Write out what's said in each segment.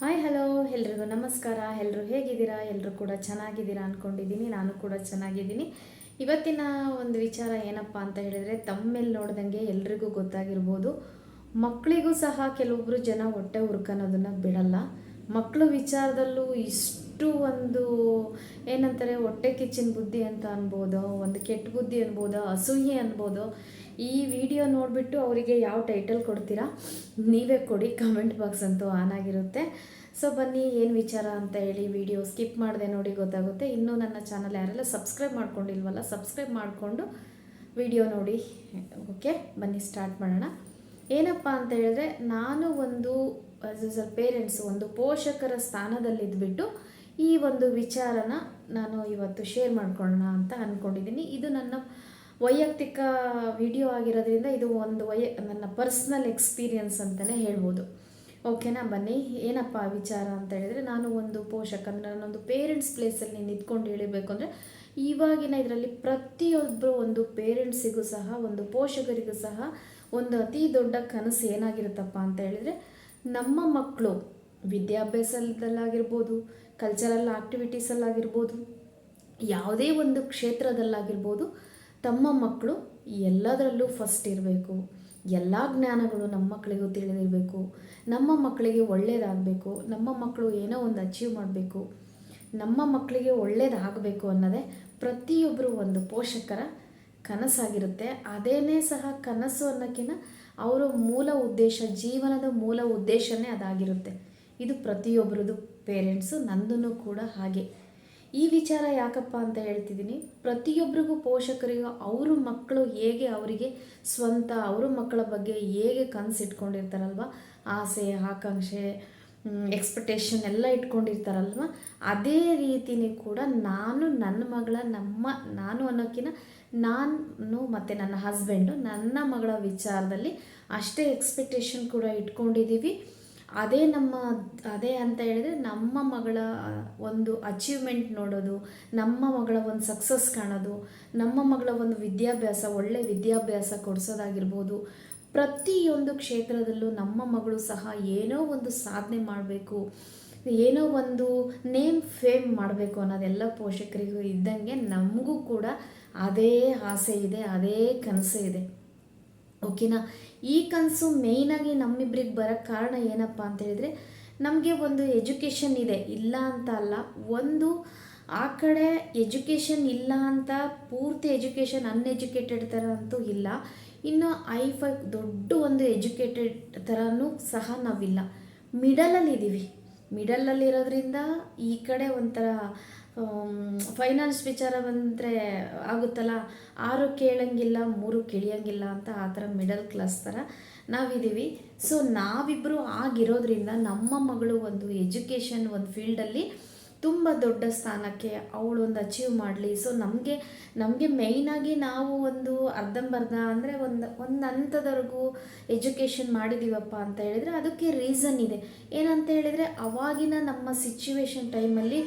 Hi hello ಎಲ್ರಿಗೂ ನಮಸ್ಕಾರ. ಎಲ್ಲರೂ ಹೇಗಿದ್ದೀರಾ? ಎಲ್ಲರೂ ಕೂಡ ಚೆನ್ನಾಗಿದ್ದೀರಾ ಅಂದ್ಕೊಂಡಿದ್ದೀನಿ ನಾನು ಕೂಡ ಚೆನ್ನಾಗಿದ್ದೀನಿ. ಇವತ್ತಿನ ಒಂದು ವಿಚಾರ ಏನಪ್ಪ ಅಂತ ಹೇಳಿದರೆ, ತಮ್ಮೇಲೆ ನೋಡ್ದಂಗೆ ಎಲ್ರಿಗೂ ಗೊತ್ತಾಗಿರ್ಬೋದು. ಮಕ್ಕಳಿಗೂ ಸಹ ಕೆಲವೊಬ್ಬರು ಜನ ಹೊಟ್ಟೆ ಹುರ್ಕನ್ನೋದನ್ನು ಬಿಡಲ್ಲ. ಮಕ್ಕಳು ವಿಚಾರದಲ್ಲೂ ಇಷ್ಟು ಒಂದು ಏನಂತಾರೆ ಹೊಟ್ಟೆ ಕಿಚ್ಚಿನ ಬುದ್ಧಿ ಅಂತ ಅನ್ಬೋದು, ಒಂದು ಕೆಟ್ಟ ಬುದ್ಧಿ ಅನ್ಬೋದು, ಅಸೂಯೆ ಅನ್ಬೋದು, ಈ ವಿಡಿಯೋ ನೋಡಿಬಿಟ್ಟು ಅವರಿಗೆ ಯಾವ ಟೈಟಲ್ ಕೊಡ್ತೀರಾ ನೀವೇ ಕೊಡಿ ಕಮೆಂಟ್ ಬಾಕ್ಸ್ ಅಂತೂ ಆನ್ ಆಗಿರುತ್ತೆ. ಸೊ ಬನ್ನಿ, ಏನು ವಿಚಾರ ಅಂತ ಹೇಳಿ ವಿಡಿಯೋ ಸ್ಕಿಪ್ ಮಾಡಿದೆ ನೋಡಿ ಗೊತ್ತಾಗುತ್ತೆ. ಇನ್ನೂ ನನ್ನ ಚಾನಲ್ ಯಾರೆಲ್ಲ ಸಬ್ಸ್ಕ್ರೈಬ್ ಮಾಡ್ಕೊಂಡಿಲ್ವಲ್ಲ ಸಬ್ಸ್ಕ್ರೈಬ್ ಮಾಡಿಕೊಂಡು ವಿಡಿಯೋ ನೋಡಿ. ಓಕೆ ಬನ್ನಿ ಸ್ಟಾರ್ಟ್ ಮಾಡೋಣ. ಏನಪ್ಪ ಅಂತ ಹೇಳಿದ್ರೆ, ನಾನು ಒಂದು ಆಸ್ ಅ ಪೇರೆಂಟ್ಸ್ ಒಂದು ಪೋಷಕರ ಸ್ಥಾನದಲ್ಲಿದ್ದುಬಿಟ್ಟು ಈ ಒಂದು ವಿಚಾರನ ನಾನು ಇವತ್ತು ಶೇರ್ ಮಾಡ್ಕೊಳ್ಳೋಣ ಅಂತ ಅಂದ್ಕೊಂಡಿದ್ದೀನಿ ಇದು ನನ್ನ ವೈಯಕ್ತಿಕ ವಿಡಿಯೋ ಆಗಿರೋದ್ರಿಂದ ಇದು ಒಂದು ವೈಯ ನನ್ನ ಪರ್ಸ್ನಲ್ ಎಕ್ಸ್ಪೀರಿಯನ್ಸ್ ಅಂತಲೇ ಹೇಳ್ಬೋದು. ಓಕೆನಾ ಬನ್ನಿ. ಏನಪ್ಪ ವಿಚಾರ ಅಂತ ಹೇಳಿದರೆ, ನಾನು ಒಂದು ಪೋಷಕ ಅಂದರೆ ನಾನೊಂದು ಪೇರೆಂಟ್ಸ್ ಪ್ಲೇಸಲ್ಲಿ ನಿಂತ್ಕೊಂಡು ಹೇಳಬೇಕು ಅಂದರೆ, ಇವಾಗಿನ ಇದರಲ್ಲಿ ಪ್ರತಿಯೊಬ್ಬರು ಒಂದು ಪೇರೆಂಟ್ಸಿಗೂ ಸಹ, ಒಂದು ಪೋಷಕರಿಗೂ ಸಹ ಒಂದು ಅತಿ ದೊಡ್ಡ ಕನಸು ಏನಾಗಿರುತ್ತಪ್ಪ ಅಂತ ಹೇಳಿದರೆ, ನಮ್ಮ ಮಕ್ಕಳು ವಿದ್ಯಾಭ್ಯಾಸದಲ್ಲಾಗಿರ್ಬೋದು ಕಲ್ಚರಲ್ ಆಕ್ಟಿವಿಟೀಸಲ್ಲಾಗಿರ್ಬೋದು ಯಾವುದೇ ಒಂದು ಕ್ಷೇತ್ರದಲ್ಲಾಗಿರ್ಬೋದು, ತಮ್ಮ ಮಕ್ಕಳು ಎಲ್ಲದರಲ್ಲೂ ಫಸ್ಟ್ ಇರಬೇಕು. ಎಲ್ಲ ಜ್ಞಾನಗಳು ನಮ್ಮ ಮಕ್ಕಳಿಗೂ ತಿಳಿದಿರಬೇಕು. ನಮ್ಮ ಮಕ್ಕಳಿಗೆ ಒಳ್ಳೆಯದಾಗಬೇಕು ನಮ್ಮ ಮಕ್ಕಳು ಏನೋ ಒಂದು ಅಚೀವ್ ಮಾಡಬೇಕು. ನಮ್ಮ ಮಕ್ಕಳಿಗೆ ಒಳ್ಳೇದಾಗಬೇಕು ಅನ್ನೋದೇ ಪ್ರತಿಯೊಬ್ಬರು ಒಂದು ಪೋಷಕರ ಕನಸಾಗಿರುತ್ತೆ. ಅದೇನೇ ಸಹ ಕನಸು ಅನ್ನೋಕ್ಕಿಂತ ಅವರ ಮೂಲ ಉದ್ದೇಶ, ಜೀವನದ ಮೂಲ ಉದ್ದೇಶನೇ ಅದಾಗಿರುತ್ತೆ. ಇದು ಪ್ರತಿಯೊಬ್ಬರದು ಪೇರೆಂಟ್ಸು ನಂದೂ ಕೂಡ ಹಾಗೆ. ಈ ವಿಚಾರ ಯಾಕಪ್ಪ ಅಂತ ಹೇಳ್ತಿದ್ದೀನಿ. ಪ್ರತಿಯೊಬ್ಬರಿಗೂ ಪೋಷಕರಿಗೂ ಅವರು ಮಕ್ಕಳು ಹೇಗೆ ಅವರಿಗೆ ಸ್ವಂತ ಅವ್ರ ಮಕ್ಕಳ ಬಗ್ಗೆ ಹೇಗೆ ಕನಸಿಟ್ಕೊಂಡಿರ್ತಾರಲ್ವ ಆಸೆ, ಆಕಾಂಕ್ಷೆ ಎಕ್ಸ್ಪೆಕ್ಟೇಷನ್ ಎಲ್ಲ ಇಟ್ಕೊಂಡಿರ್ತಾರಲ್ವ? ಅದೇ ರೀತಿನೇ ಕೂಡ ನಾನು ನನ್ನ ಮಗಳ, ನಮ್ಮ, ನಾನು ಅನ್ನೋಕ್ಕಿಂತ ನಾನು ಮತ್ತು ನನ್ನ ಹಸ್ಬೆಂಡು ನನ್ನ ಮಗಳ ವಿಚಾರದಲ್ಲಿ ಅಷ್ಟೇ ಎಕ್ಸ್ಪೆಕ್ಟೇಷನ್ ಕೂಡ ಇಟ್ಕೊಂಡಿದ್ದೀವಿ. ಅದೇ ನಮ್ಮ, ಅದೇ ಅಂತ ಹೇಳಿದರೆ ನಮ್ಮ ಮಗಳ ಒಂದು ಅಚೀವ್ಮೆಂಟ್ ನೋಡೋದು, ನಮ್ಮ ಮಗಳ ಒಂದು ಸಕ್ಸಸ್ ಕಾಣೋದು, ನಮ್ಮ ಮಗಳ ಒಂದು ವಿದ್ಯಾಭ್ಯಾಸ, ಒಳ್ಳೆ ವಿದ್ಯಾಭ್ಯಾಸ ಕೊಡಿಸೋದಾಗಿರ್ಬೋದು. ಪ್ರತಿಯೊಂದು ಕ್ಷೇತ್ರದಲ್ಲೂ ನಮ್ಮ ಮಗಳು ಸಹ ಏನೋ ಒಂದು ಸಾಧನೆ ಮಾಡಬೇಕು, ಏನೋ ಒಂದು ನೇಮ್ ಫೇಮ್ ಮಾಡಬೇಕು ಅನ್ನೋದೆಲ್ಲ ಪೋಷಕರಿಗೂ ಇದ್ದಂಗೆ ನಮಗೂ ಕೂಡ ಅದೇ ಆಸೆ ಇದೆ, ಅದೇ ಕನಸು ಇದೆ. ಓಕೆನಾ? ಈ ಕನಸು ಮೇಯ್ನಾಗಿ ನಮ್ಮಿಬ್ರಿಗೆ ಬರೋಕ್ಕೆ ಕಾರಣ ಏನಪ್ಪ ಅಂತ ಹೇಳಿದರೆ, ನಮಗೆ ಒಂದು ಎಜುಕೇಷನ್ ಇದೆ. ಇಲ್ಲ ಅಂತ ಅಲ್ಲ, ಒಂದು ಆ ಕಡೆ ಎಜುಕೇಷನ್ ಇಲ್ಲ ಅಂತ, ಪೂರ್ತಿ ಎಜುಕೇಷನ್ ಅನ್ಎಜುಕೇಟೆಡ್ ಥರ ಅಂತೂ ಇಲ್ಲ. ಇನ್ನು ಐ ಫೈ ದೊಡ್ಡ ಒಂದು ಎಜುಕೇಟೆಡ್ ಥರನೂ ಸಹ ನಾವಿಲ್ಲ. ಮಿಡಲಲ್ಲಿ ಇದ್ದೀವಿ ಮಿಡಲಲ್ಲಿರೋದ್ರಿಂದ ಈ ಕಡೆ ಒಂಥರ ಫೈನಾನ್ಸ್ ವಿಚಾರ ಬಂದರೆ ಆಗುತ್ತಲ್ಲ? ಆರು ಕೇಳಂಗಿಲ್ಲ, ಮೂರು ಕೇಳಿಯಂಗಿಲ್ಲ ಅಂತ ಆ ಥರ ಮಿಡಲ್ ಕ್ಲಾಸ್ ಥರ ನಾವಿದ್ದೀವಿ. ಸೊ ನಾವಿಬ್ಬರು ಆಗಿರೋದ್ರಿಂದ ನಮ್ಮ ಮಗಳು ಒಂದು ಎಜುಕೇಷನ್ ಒಂದು ಫೀಲ್ಡಲ್ಲಿ ತುಂಬ ದೊಡ್ಡ ಸ್ಥಾನಕ್ಕೆ ಅವಳು ಒಂದು ಅಚೀವ್ ಮಾಡಲಿ. ಸೊ ನಮಗೆ ನಮಗೆ ಮೇಯ್ನಾಗಿ ನಾವು ಒಂದು ಅರ್ಧಂಬರ್ಧ ಅಂದರೆ ಒಂದು ಒಂದು ಹಂತದವರೆಗೂ ಎಜುಕೇಷನ್ ಮಾಡಿದ್ದೀವಪ್ಪ ಅಂತ ಹೇಳಿದರೆ ಅದಕ್ಕೆ ರೀಸನ್ ಇದೆ. ಏನಂತ ಹೇಳಿದರೆ, ಅವಾಗಿನ ನಮ್ಮ ಸಿಚುವೇಶನ್ ಟೈಮಲ್ಲಿ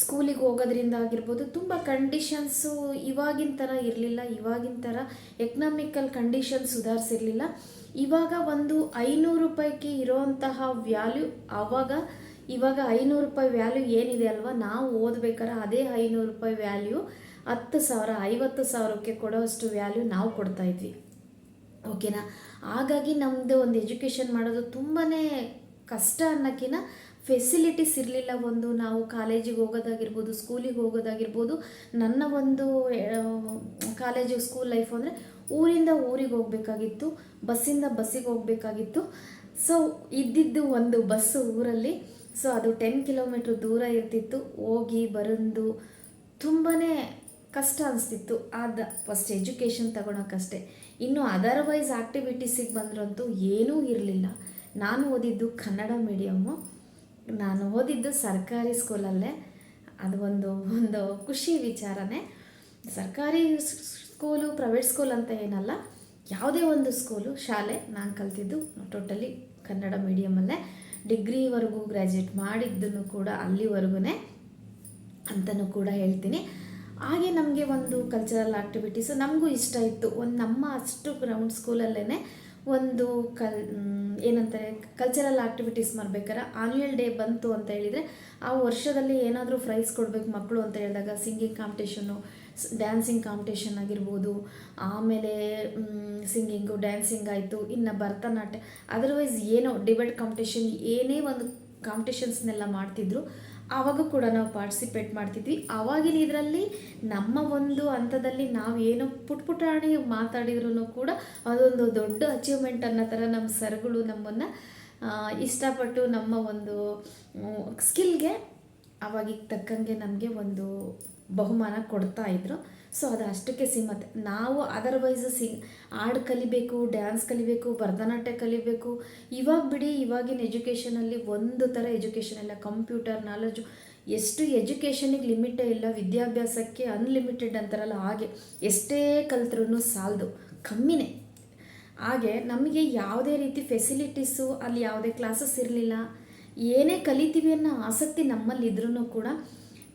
ಸ್ಕೂಲಿಗೆ ಹೋಗೋದ್ರಿಂದ ಆಗಿರ್ಬೋದು, ತುಂಬ ಕಂಡೀಷನ್ಸು ಇವಾಗಿನ ಥರ ಇರಲಿಲ್ಲ. ಇವಾಗಿನ ಥರ ಎಕನಾಮಿಕಲ್ ಕಂಡೀಷನ್ ಸುಧಾರಿಸಿರಲಿಲ್ಲ. ಇವಾಗ ಒಂದು ಐನೂರು ರೂಪಾಯಿಗೆ ಇರೋವಂತಹ ವ್ಯಾಲ್ಯೂ ಆವಾಗ, ಇವಾಗ ಐನೂರು ರೂಪಾಯಿ ವ್ಯಾಲ್ಯೂ ಏನಿದೆ ಅಲ್ವಾ? ನಾವು ಓದ್ಬೇಕಾದ್ರೆ ಅದೇ ಐನೂರು ರೂಪಾಯಿ ವ್ಯಾಲ್ಯೂ ಹತ್ತು ಸಾವಿರ, ಐವತ್ತು ಸಾವಿರಕ್ಕೆ ಕೊಡೋವಷ್ಟು ವ್ಯಾಲ್ಯೂ ನಾವು ಕೊಡ್ತಾ ಇದ್ವಿ. ಓಕೆನಾ ಹಾಗಾಗಿ ನಮ್ಮದು ಒಂದು ಎಜುಕೇಷನ್ ಮಾಡೋದು ತುಂಬಾ ಕಷ್ಟ ಅನ್ನೋಕ್ಕಿಂತ ಫೆಸಿಲಿಟೀಸ್ ಇರಲಿಲ್ಲ ಒಂದು. ನಾವು ಕಾಲೇಜಿಗೆ ಹೋಗೋದಾಗಿರ್ಬೋದು ಸ್ಕೂಲಿಗೆ ಹೋಗೋದಾಗಿರ್ಬೋದು, ನನ್ನ ಒಂದು ಕಾಲೇಜು ಸ್ಕೂಲ್ ಲೈಫ್ ಅಂದರೆ ಊರಿಂದ ಊರಿಗೆ ಹೋಗಬೇಕಾಗಿತ್ತು, ಬಸ್ಸಿಂದ ಬಸ್ಸಿಗೆ ಹೋಗಬೇಕಾಗಿತ್ತು. ಸೊ ಇದ್ದಿದ್ದು ಒಂದು ಬಸ್ಸು ಊರಲ್ಲಿ. ಸೊ ಅದು ಟೆನ್ ಕಿಲೋಮೀಟ್ರ್ ದೂರ ಇರ್ತಿತ್ತು. ಹೋಗಿ ಬರಂದು ತುಂಬಾ ಕಷ್ಟ ಅನಿಸ್ತಿತ್ತು. ಆದ ಫಸ್ಟ್ ಎಜುಕೇಷನ್ ತಗೊಳಕ್ಕಷ್ಟೇ. ಇನ್ನು ಅದರ್ವೈಸ್ ಆ್ಯಕ್ಟಿವಿಟೀಸಿಗೆ ಬಂದರಂತೂ ಏನೂ ಇರಲಿಲ್ಲ. ನಾನು ಓದಿದ್ದು ಕನ್ನಡ ಮೀಡಿಯಮ್ಮು ನಾನು ಓದಿದ್ದು ಸರ್ಕಾರಿ ಸ್ಕೂಲಲ್ಲೇ ಅದು ಒಂದು ಒಂದು ಖುಷಿ ವಿಚಾರನೇ. ಸರ್ಕಾರಿ ಸ್ಕೂಲು ಪ್ರೈವೇಟ್ ಸ್ಕೂಲ್ ಅಂತ ಏನಲ್ಲ, ಯಾವುದೇ ಒಂದು ಸ್ಕೂಲು ಶಾಲೆ ನಾನು ಕಲ್ತಿದ್ದು ಟೋಟಲಿ ಕನ್ನಡ ಮೀಡಿಯಮಲ್ಲೇ ಡಿಗ್ರಿವರೆಗೂ ಗ್ರ್ಯಾಜುಯೇಟ್ ಮಾಡಿದ್ದನ್ನು ಕೂಡ ಅಲ್ಲಿವರೆಗೂ ಅಂತಲೂ ಕೂಡ ಹೇಳ್ತೀನಿ. ಹಾಗೆ ನಮಗೆ ಒಂದು ಕಲ್ಚರಲ್ ಆ್ಯಕ್ಟಿವಿಟೀಸು ನಮಗೂ ಇಷ್ಟ ಇತ್ತು. ಒಂದು ನಮ್ಮ ಅಷ್ಟು ಗ್ರೌಂಡ್ ಸ್ಕೂಲಲ್ಲೇ ಒಂದು ಕಲ್ ಏನಂತಾರೆ ಕಲ್ಚರಲ್ ಆಕ್ಟಿವಿಟೀಸ್ ಮಾಡ್ಬೇಕಾರೆ ಆನ್ಯುಯಲ್ ಡೇ ಬಂತು ಅಂತ ಹೇಳಿದರೆ ಆ ವರ್ಷದಲ್ಲಿ ಏನಾದರೂ ಪ್ರೈಸ್ ಕೊಡಬೇಕು ಮಕ್ಕಳು ಅಂತ ಹೇಳಿದಾಗ ಸಿಂಗಿಂಗ್ ಕಾಂಪಿಟೇಷನ್ನು ಡ್ಯಾನ್ಸಿಂಗ್ ಕಾಂಪಿಟೇಷನ್ ಆಗಿರ್ಬೋದು, ಆಮೇಲೆ ಸಿಂಗಿಂಗು ಡ್ಯಾನ್ಸಿಂಗ್ ಆಯಿತು, ಇನ್ನು ಭರತನಾಟ್ಯ ಅದರ್ವೈಸ್ ಏನೋ ಡಿಬೇಟ್ ಕಾಂಪಿಟೇಷನ್ ಏನೇ ಒಂದು ಕಾಂಪಿಟೇಷನ್ಸ್ನೆಲ್ಲ ಮಾಡ್ತಿದ್ರು ಆವಾಗ ಕೂಡ ನಾವು ಪಾರ್ಟಿಸಿಪೇಟ್ ಮಾಡ್ತಿದ್ವಿ. ಆವಾಗಿನ ಇದರಲ್ಲಿ ನಮ್ಮ ಒಂದು ಹಂತದಲ್ಲಿ ನಾವು ಏನೋ ಪುಟ್ ಪುಟಾಣಿ ಮಾತಾಡಿದ್ರು ಕೂಡ ಅದೊಂದು ದೊಡ್ಡ ಅಚೀವ್ಮೆಂಟ್ ಅನ್ನೋ ಥರ ನಮ್ಮ ಸರ್ಗಳು ನಮ್ಮನ್ನು ಇಷ್ಟಪಟ್ಟು ನಮ್ಮ ಒಂದು ಸ್ಕಿಲ್ಗೆ ಅವಾಗಿಗೆ ತಕ್ಕಂಗೆ ನಮಗೆ ಒಂದು ಬಹುಮಾನ ಕೊಡ್ತಾ ಇದ್ರು. ಸೊ ಅದು ಅಷ್ಟಕ್ಕೆ ಸೀಮತ್ ನಾವು ಅದರ್ವೈಸ್ ಸಿ, ಹಾಡು ಕಲಿಬೇಕು ಡ್ಯಾನ್ಸ್ ಕಲಿಬೇಕು, ಭರತನಾಟ್ಯ ಕಲಿಬೇಕು. ಇವಾಗ ಬಿಡಿ, ಇವಾಗಿನ ಎಜುಕೇಷನಲ್ಲಿ ಒಂದು ಥರ ಎಜುಕೇಷನ್ ಇಲ್ಲ. ಕಂಪ್ಯೂಟರ್ ನಾಲೆಜು ಎಷ್ಟು ಎಜುಕೇಷನಿಗೆ ಲಿಮಿಟೇ ಇಲ್ಲ. ವಿದ್ಯಾಭ್ಯಾಸಕ್ಕೆ ಅನ್ಲಿಮಿಟೆಡ್ ಅಂತಾರಲ್ಲ, ಹಾಗೆ ಎಷ್ಟೇ ಕಲ್ತ್ರೂ ಸಾಲದು. ಕಮ್ಮಿನೇ. ಹಾಗೆ ನಮಗೆ ಯಾವುದೇ ರೀತಿ ಫೆಸಿಲಿಟೀಸು ಅಲ್ಲಿ ಯಾವುದೇ ಕ್ಲಾಸಸ್ ಇರಲಿಲ್ಲ. ಏನೇ ಕಲಿತೀವಿ ಅನ್ನೋ ಆಸಕ್ತಿ ನಮ್ಮಲ್ಲಿ ಇದ್ರೂ ಕೂಡ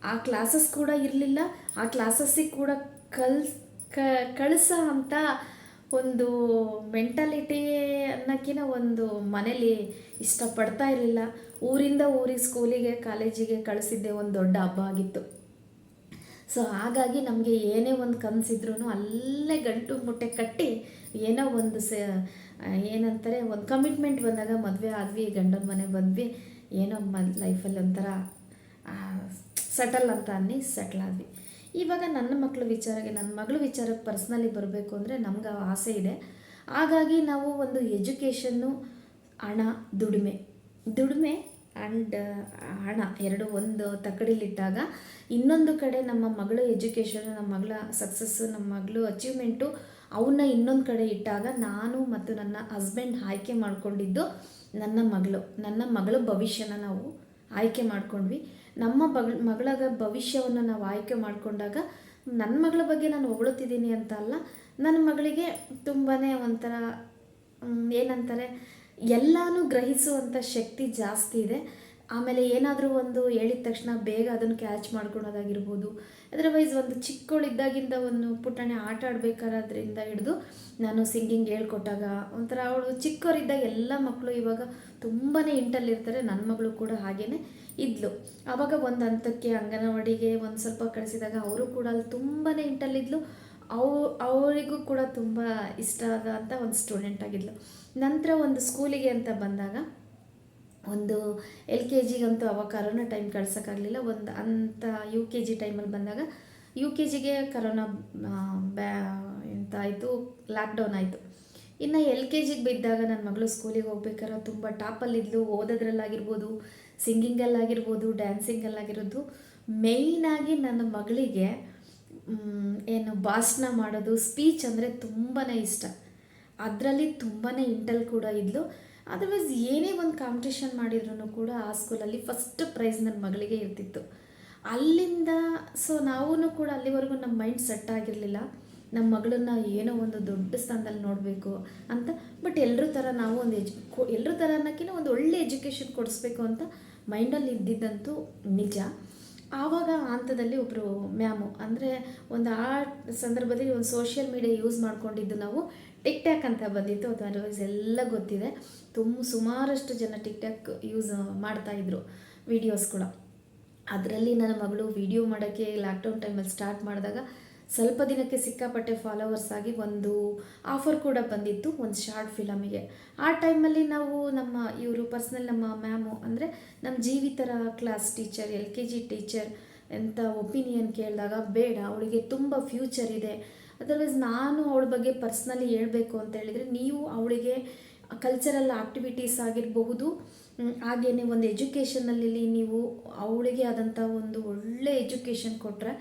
ಆ ಕ್ಲಾಸಸ್ ಕೂಡ ಇರಲಿಲ್ಲ. ಆ ಕ್ಲಾಸಸ್ಸಿಗೆ ಕೂಡ ಕಲ್ ಕ ಕಳಿಸೋ ಅಂಥ ಒಂದು ಮೆಂಟಾಲಿಟಿ ಅನ್ನೋಕ್ಕಿಂತ ಒಂದು ಮನೇಲಿ ಇಷ್ಟಪಡ್ತಾ ಇರಲಿಲ್ಲ. ಊರಿಂದ ಊರಿಗೆ ಸ್ಕೂಲಿಗೆ ಕಾಲೇಜಿಗೆ ಕಳಿಸಿದ್ದೆ ಒಂದು ದೊಡ್ಡ ಹಬ್ಬ ಆಗಿತ್ತು. ಸೊ ಹಾಗಾಗಿ ನಮಗೆ ಏನೇ ಒಂದು ಕನಸಿದ್ರು ಅಲ್ಲೇ ಗಂಟು ಮುಟ್ಟೆ ಕಟ್ಟಿ ಏನೋ ಒಂದು ಸ, ಏನಂತಾರೆ, ಒಂದು ಕಮಿಟ್ಮೆಂಟ್ ಬಂದಾಗ ಮದುವೆ ಆದ್ವಿ, ಗಂಡನ ಮನೆ ಬಂದ್ವಿ, ಏನೋ ಮ ಲೈಫಲ್ಲಿ ಒಂಥರ ಸಟಲ್ ಅಂತ ಅನ್ನಿ ಸೆಟ್ಲ್ ಆದ್ವಿ. ಇವಾಗ ನನ್ನ ಮಕ್ಕಳ ವಿಚಾರಕ್ಕೆ ನನ್ನ ಮಗಳ ವಿಚಾರಕ್ಕೆ ಪರ್ಸ್ನಲಿ ಬರಬೇಕು ಅಂದರೆ ನಮ್ಗೆ ಆಸೆ ಇದೆ. ಹಾಗಾಗಿ ನಾವು ಒಂದು ಎಜುಕೇಷನ್ನು ಹಣ, ದುಡಿಮೆ. ದುಡಿಮೆ ಆ್ಯಂಡ್ ಹಣ ಎರಡು ಒಂದು ತಕ್ಕಡಿಲಿಟ್ಟಾಗ ಇನ್ನೊಂದು ಕಡೆ ನಮ್ಮ ಮಗಳ ಎಜುಕೇಷನ್ ನಮ್ಮ ಮಗಳ ಸಕ್ಸಸ್ಸು ನಮ್ಮ ಮಗಳು ಅಚೀವ್ಮೆಂಟು ಅವನ್ನ ಇನ್ನೊಂದು ಕಡೆ ಇಟ್ಟಾಗ ನಾನು ಮತ್ತು ನನ್ನ ಹಸ್ಬೆಂಡ್ ಆಯ್ಕೆ ಮಾಡಿಕೊಂಡಿದ್ದು ನನ್ನ ಮಗಳು. ನನ್ನ ಮಗಳ ಭವಿಷ್ಯನ ನಾವು ಆಯ್ಕೆ ಮಾಡ್ಕೊಂಡ್ವಿ. ನಮ್ಮ ಬಗ್ ಮಗಳ ಭವಿಷ್ಯವನ್ನು ನಾವು ಆಯ್ಕೆ ಮಾಡಿಕೊಂಡಾಗ ನನ್ನ ಮಗಳ ಬಗ್ಗೆ ನಾನು ಹೊಗಳುತ್ತಿದ್ದೀನಿ ಅಂತ ಅಲ್ಲ ನನ್ನ ಮಗಳಿಗೆ ತುಂಬಾ ಒಂಥರ ಏನಂತಾರೆ, ಎಲ್ಲನೂ ಗ್ರಹಿಸುವಂಥ ಶಕ್ತಿ ಜಾಸ್ತಿ ಇದೆ. ಆಮೇಲೆ ಏನಾದರೂ ಒಂದು ಹೇಳಿದ ತಕ್ಷಣ ಬೇಗ ಅದನ್ನು ಕ್ಯಾಚ್ ಮಾಡ್ಕೊಳೋದಾಗಿರ್ಬೋದು. ಅದರ್ವೈಸ್ ಒಂದು ಚಿಕ್ಕವಳಿದ್ದಾಗಿಂದ ಒಂದು ಪುಟಾಣಿ ಆಟ ಆಡಬೇಕಾದ್ರಿಂದ ಹಿಡಿದು ನಾನು ಸಿಂಗಿಂಗ್ ಹೇಳ್ಕೊಟ್ಟಾಗ ಒಂಥರ ಅವಳು ಚಿಕ್ಕವರಿದ್ದಾಗ ಎಲ್ಲ ಮಕ್ಕಳು ಇವಾಗ ತುಂಬಾ ಇಂಟಲ್ಲಿರ್ತಾರೆ ನನ್ನ ಮಗಳು ಕೂಡ ಹಾಗೇ ಇದ್ಲು. ಆವಾಗ ಒಂದು ಹಂತಕ್ಕೆ ಅಂಗನವಾಡಿಗೆ ಒಂದು ಸ್ವಲ್ಪ ಕಳಿಸಿದಾಗ ಅವರು ಕೂಡ ಅಲ್ಲಿ ತುಂಬಾ ಇಂಟಲ್ಲಿದ್ಲು. ಅವು, ಅವರಿಗೂ ಕೂಡ ತುಂಬ ಇಷ್ಟ ಆದಂಥ ಒಂದು ಸ್ಟೂಡೆಂಟ್ ಆಗಿದ್ಲು. ನಂತರ ಒಂದು ಸ್ಕೂಲಿಗೆ ಅಂತ ಬಂದಾಗ ಒಂದು ಎಲ್ ಕೆ ಜಿಗಂತೂ ಅವಾಗ ಕರೋನಾ ಟೈಮ್ ಕಳ್ಸೋಕ್ಕಾಗಲಿಲ್ಲ. ಒಂದು ಅಂಥ ಯು ಕೆ ಜಿ ಟೈಮಲ್ಲಿ ಬಂದಾಗ ಯು ಕೆ ಜಿಗೆ ಕರೋನಾ ಬ್ಯಾ, ಎಂತ ಆಯಿತು, ಲಾಕ್ಡೌನ್ ಆಯಿತು. ಇನ್ನು ಎಲ್ ಕೆ ಜಿಗೆ ಬಿದ್ದಾಗ ನನ್ನ ಮಗಳು ಸ್ಕೂಲಿಗೆ ಹೋಗ್ಬೇಕಾದ್ರೆ ತುಂಬ ಟಾಪಲ್ಲಿದ್ಲು. ಓದೋದ್ರಲ್ಲಾಗಿರ್ಬೋದು. ಸಿಂಗಿಂಗಲ್ಲಾಗಿರ್ಬೋದು, ಡ್ಯಾನ್ಸಿಂಗಲ್ಲಾಗಿರೋದು ಮೇಯ್ನಾಗಿ ನನ್ನ ಮಗಳಿಗೆ ಏನು ಭಾಷಣ ಮಾಡೋದು ಸ್ಪೀಚ್ ಅಂದರೆ ತುಂಬಾ ಇಷ್ಟ. ಅದರಲ್ಲಿ ತುಂಬಾ ಇಂಟಲ್ ಕೂಡ ಇದ್ಲು. ಅದರ್ವೈಸ್ ಏನೇ ಒಂದು ಕಾಂಪಿಟೇಷನ್ ಮಾಡಿದ್ರು ಕೂಡ ಆ ಸ್ಕೂಲಲ್ಲಿ ಫಸ್ಟ್ ಪ್ರೈಸ್ ನನ್ನ ಮಗಳಿಗೆ ಇರ್ತಿತ್ತು. ಅಲ್ಲಿಂದ ಸೊ ನಾವೂ ಕೂಡ ಅಲ್ಲಿವರೆಗೂ ನಮ್ಮ ಮೈಂಡ್ ಸೆಟ್ ಆಗಿರಲಿಲ್ಲ. ನಮ್ಮ ಮಗಳನ್ನ ಏನೋ ಒಂದು ದೊಡ್ಡ ಸ್ಥಾನದಲ್ಲಿ ನೋಡಬೇಕು ಅಂತ ಬಟ್ ಎಲ್ಲರೂ ಥರ ನಾವು ಒಂದು ಎಜು ಎಲ್ಲರೂ ಥರ ಅನ್ನೋಕ್ಕಿಂತ ಒಂದು ಒಳ್ಳೆ ಎಜುಕೇಷನ್ ಕೊಡಿಸ್ಬೇಕು ಅಂತ ಮೈಂಡಲ್ಲಿ ಇದ್ದಿದ್ದಂತೂ ನಿಜ. ಆವಾಗ ಹಂತದಲ್ಲಿ ಒಬ್ಬರು ಮ್ಯಾಮು, ಅಂದರೆ ಒಂದು ಆ ಸಂದರ್ಭದಲ್ಲಿ ಒಂದು ಸೋಷಿಯಲ್ ಮೀಡಿಯಾ ಯೂಸ್ ಮಾಡ್ಕೊಂಡಿದ್ದು ನಾವು ಟಿಕ್ ಟ್ಯಾಕ್ ಅಂತ ಬಂದಿತ್ತು, ಅದು ಅದರ್ವೈಸ್ ಎಲ್ಲ ಗೊತ್ತಿದೆ. ತುಂಬ ಸುಮಾರಷ್ಟು ಜನ ಟಿಕ್ ಟ್ಯಾಕ್ ಯೂಸ್ ಮಾಡ್ತಾಯಿದ್ರು ವೀಡಿಯೋಸ್ ಕೂಡ. ಅದರಲ್ಲಿ ನನ್ನ ಮಗಳು ವಿಡಿಯೋ ಮಾಡೋಕ್ಕೆ ಲಾಕ್ಡೌನ್ ಟೈಮಲ್ಲಿ ಸ್ಟಾರ್ಟ್ ಮಾಡಿದಾಗ ಸ್ವಲ್ಪ ದಿನಕ್ಕೆ ಸಿಕ್ಕಾಪಟ್ಟೆ ಫಾಲೋವರ್ಸ್ ಆಗಿ ಒಂದು ಆಫರ್ ಕೂಡ ಬಂದಿತ್ತು, ಒಂದು ಶಾರ್ಟ್ ಫಿಲಮಿಗೆ ಆ ಟೈಮಲ್ಲಿ ನಾವು ನಮ್ಮ, ಇವರು ಪರ್ಸ್ನಲ್ ನಮ್ಮ ಮ್ಯಾಮು ಅಂದರೆ ನಮ್ಮ ಜೀವಿತರ class teacher L K G teacher ಎಂಥ ಒಪಿನಿಯನ್ ಕೇಳಿದಾಗ, ಬೇಡ, ಅವಳಿಗೆ ತುಂಬ ಫ್ಯೂಚರ್ ಇದೆ. ಅದರ್ವೈಸ್ ನಾನು ಅವಳ ಬಗ್ಗೆ ಪರ್ಸ್ನಲಿ ಹೇಳಬೇಕು ಅಂತ ಹೇಳಿದರೆ, ನೀವು ಅವಳಿಗೆ ಕಲ್ಚರಲ್ ಆಕ್ಟಿವಿಟೀಸ್ ಆಗಿರಬಹುದು ಹಾಗೆಯೇ ಒಂದು ಎಜುಕೇಷನಲ್ಲಿ ನೀವು ಅವಳಿಗೆ ಆದಂಥ ಒಂದು ಒಳ್ಳೆ ಎಜುಕೇಷನ್ ಕೊಟ್ಟರೆ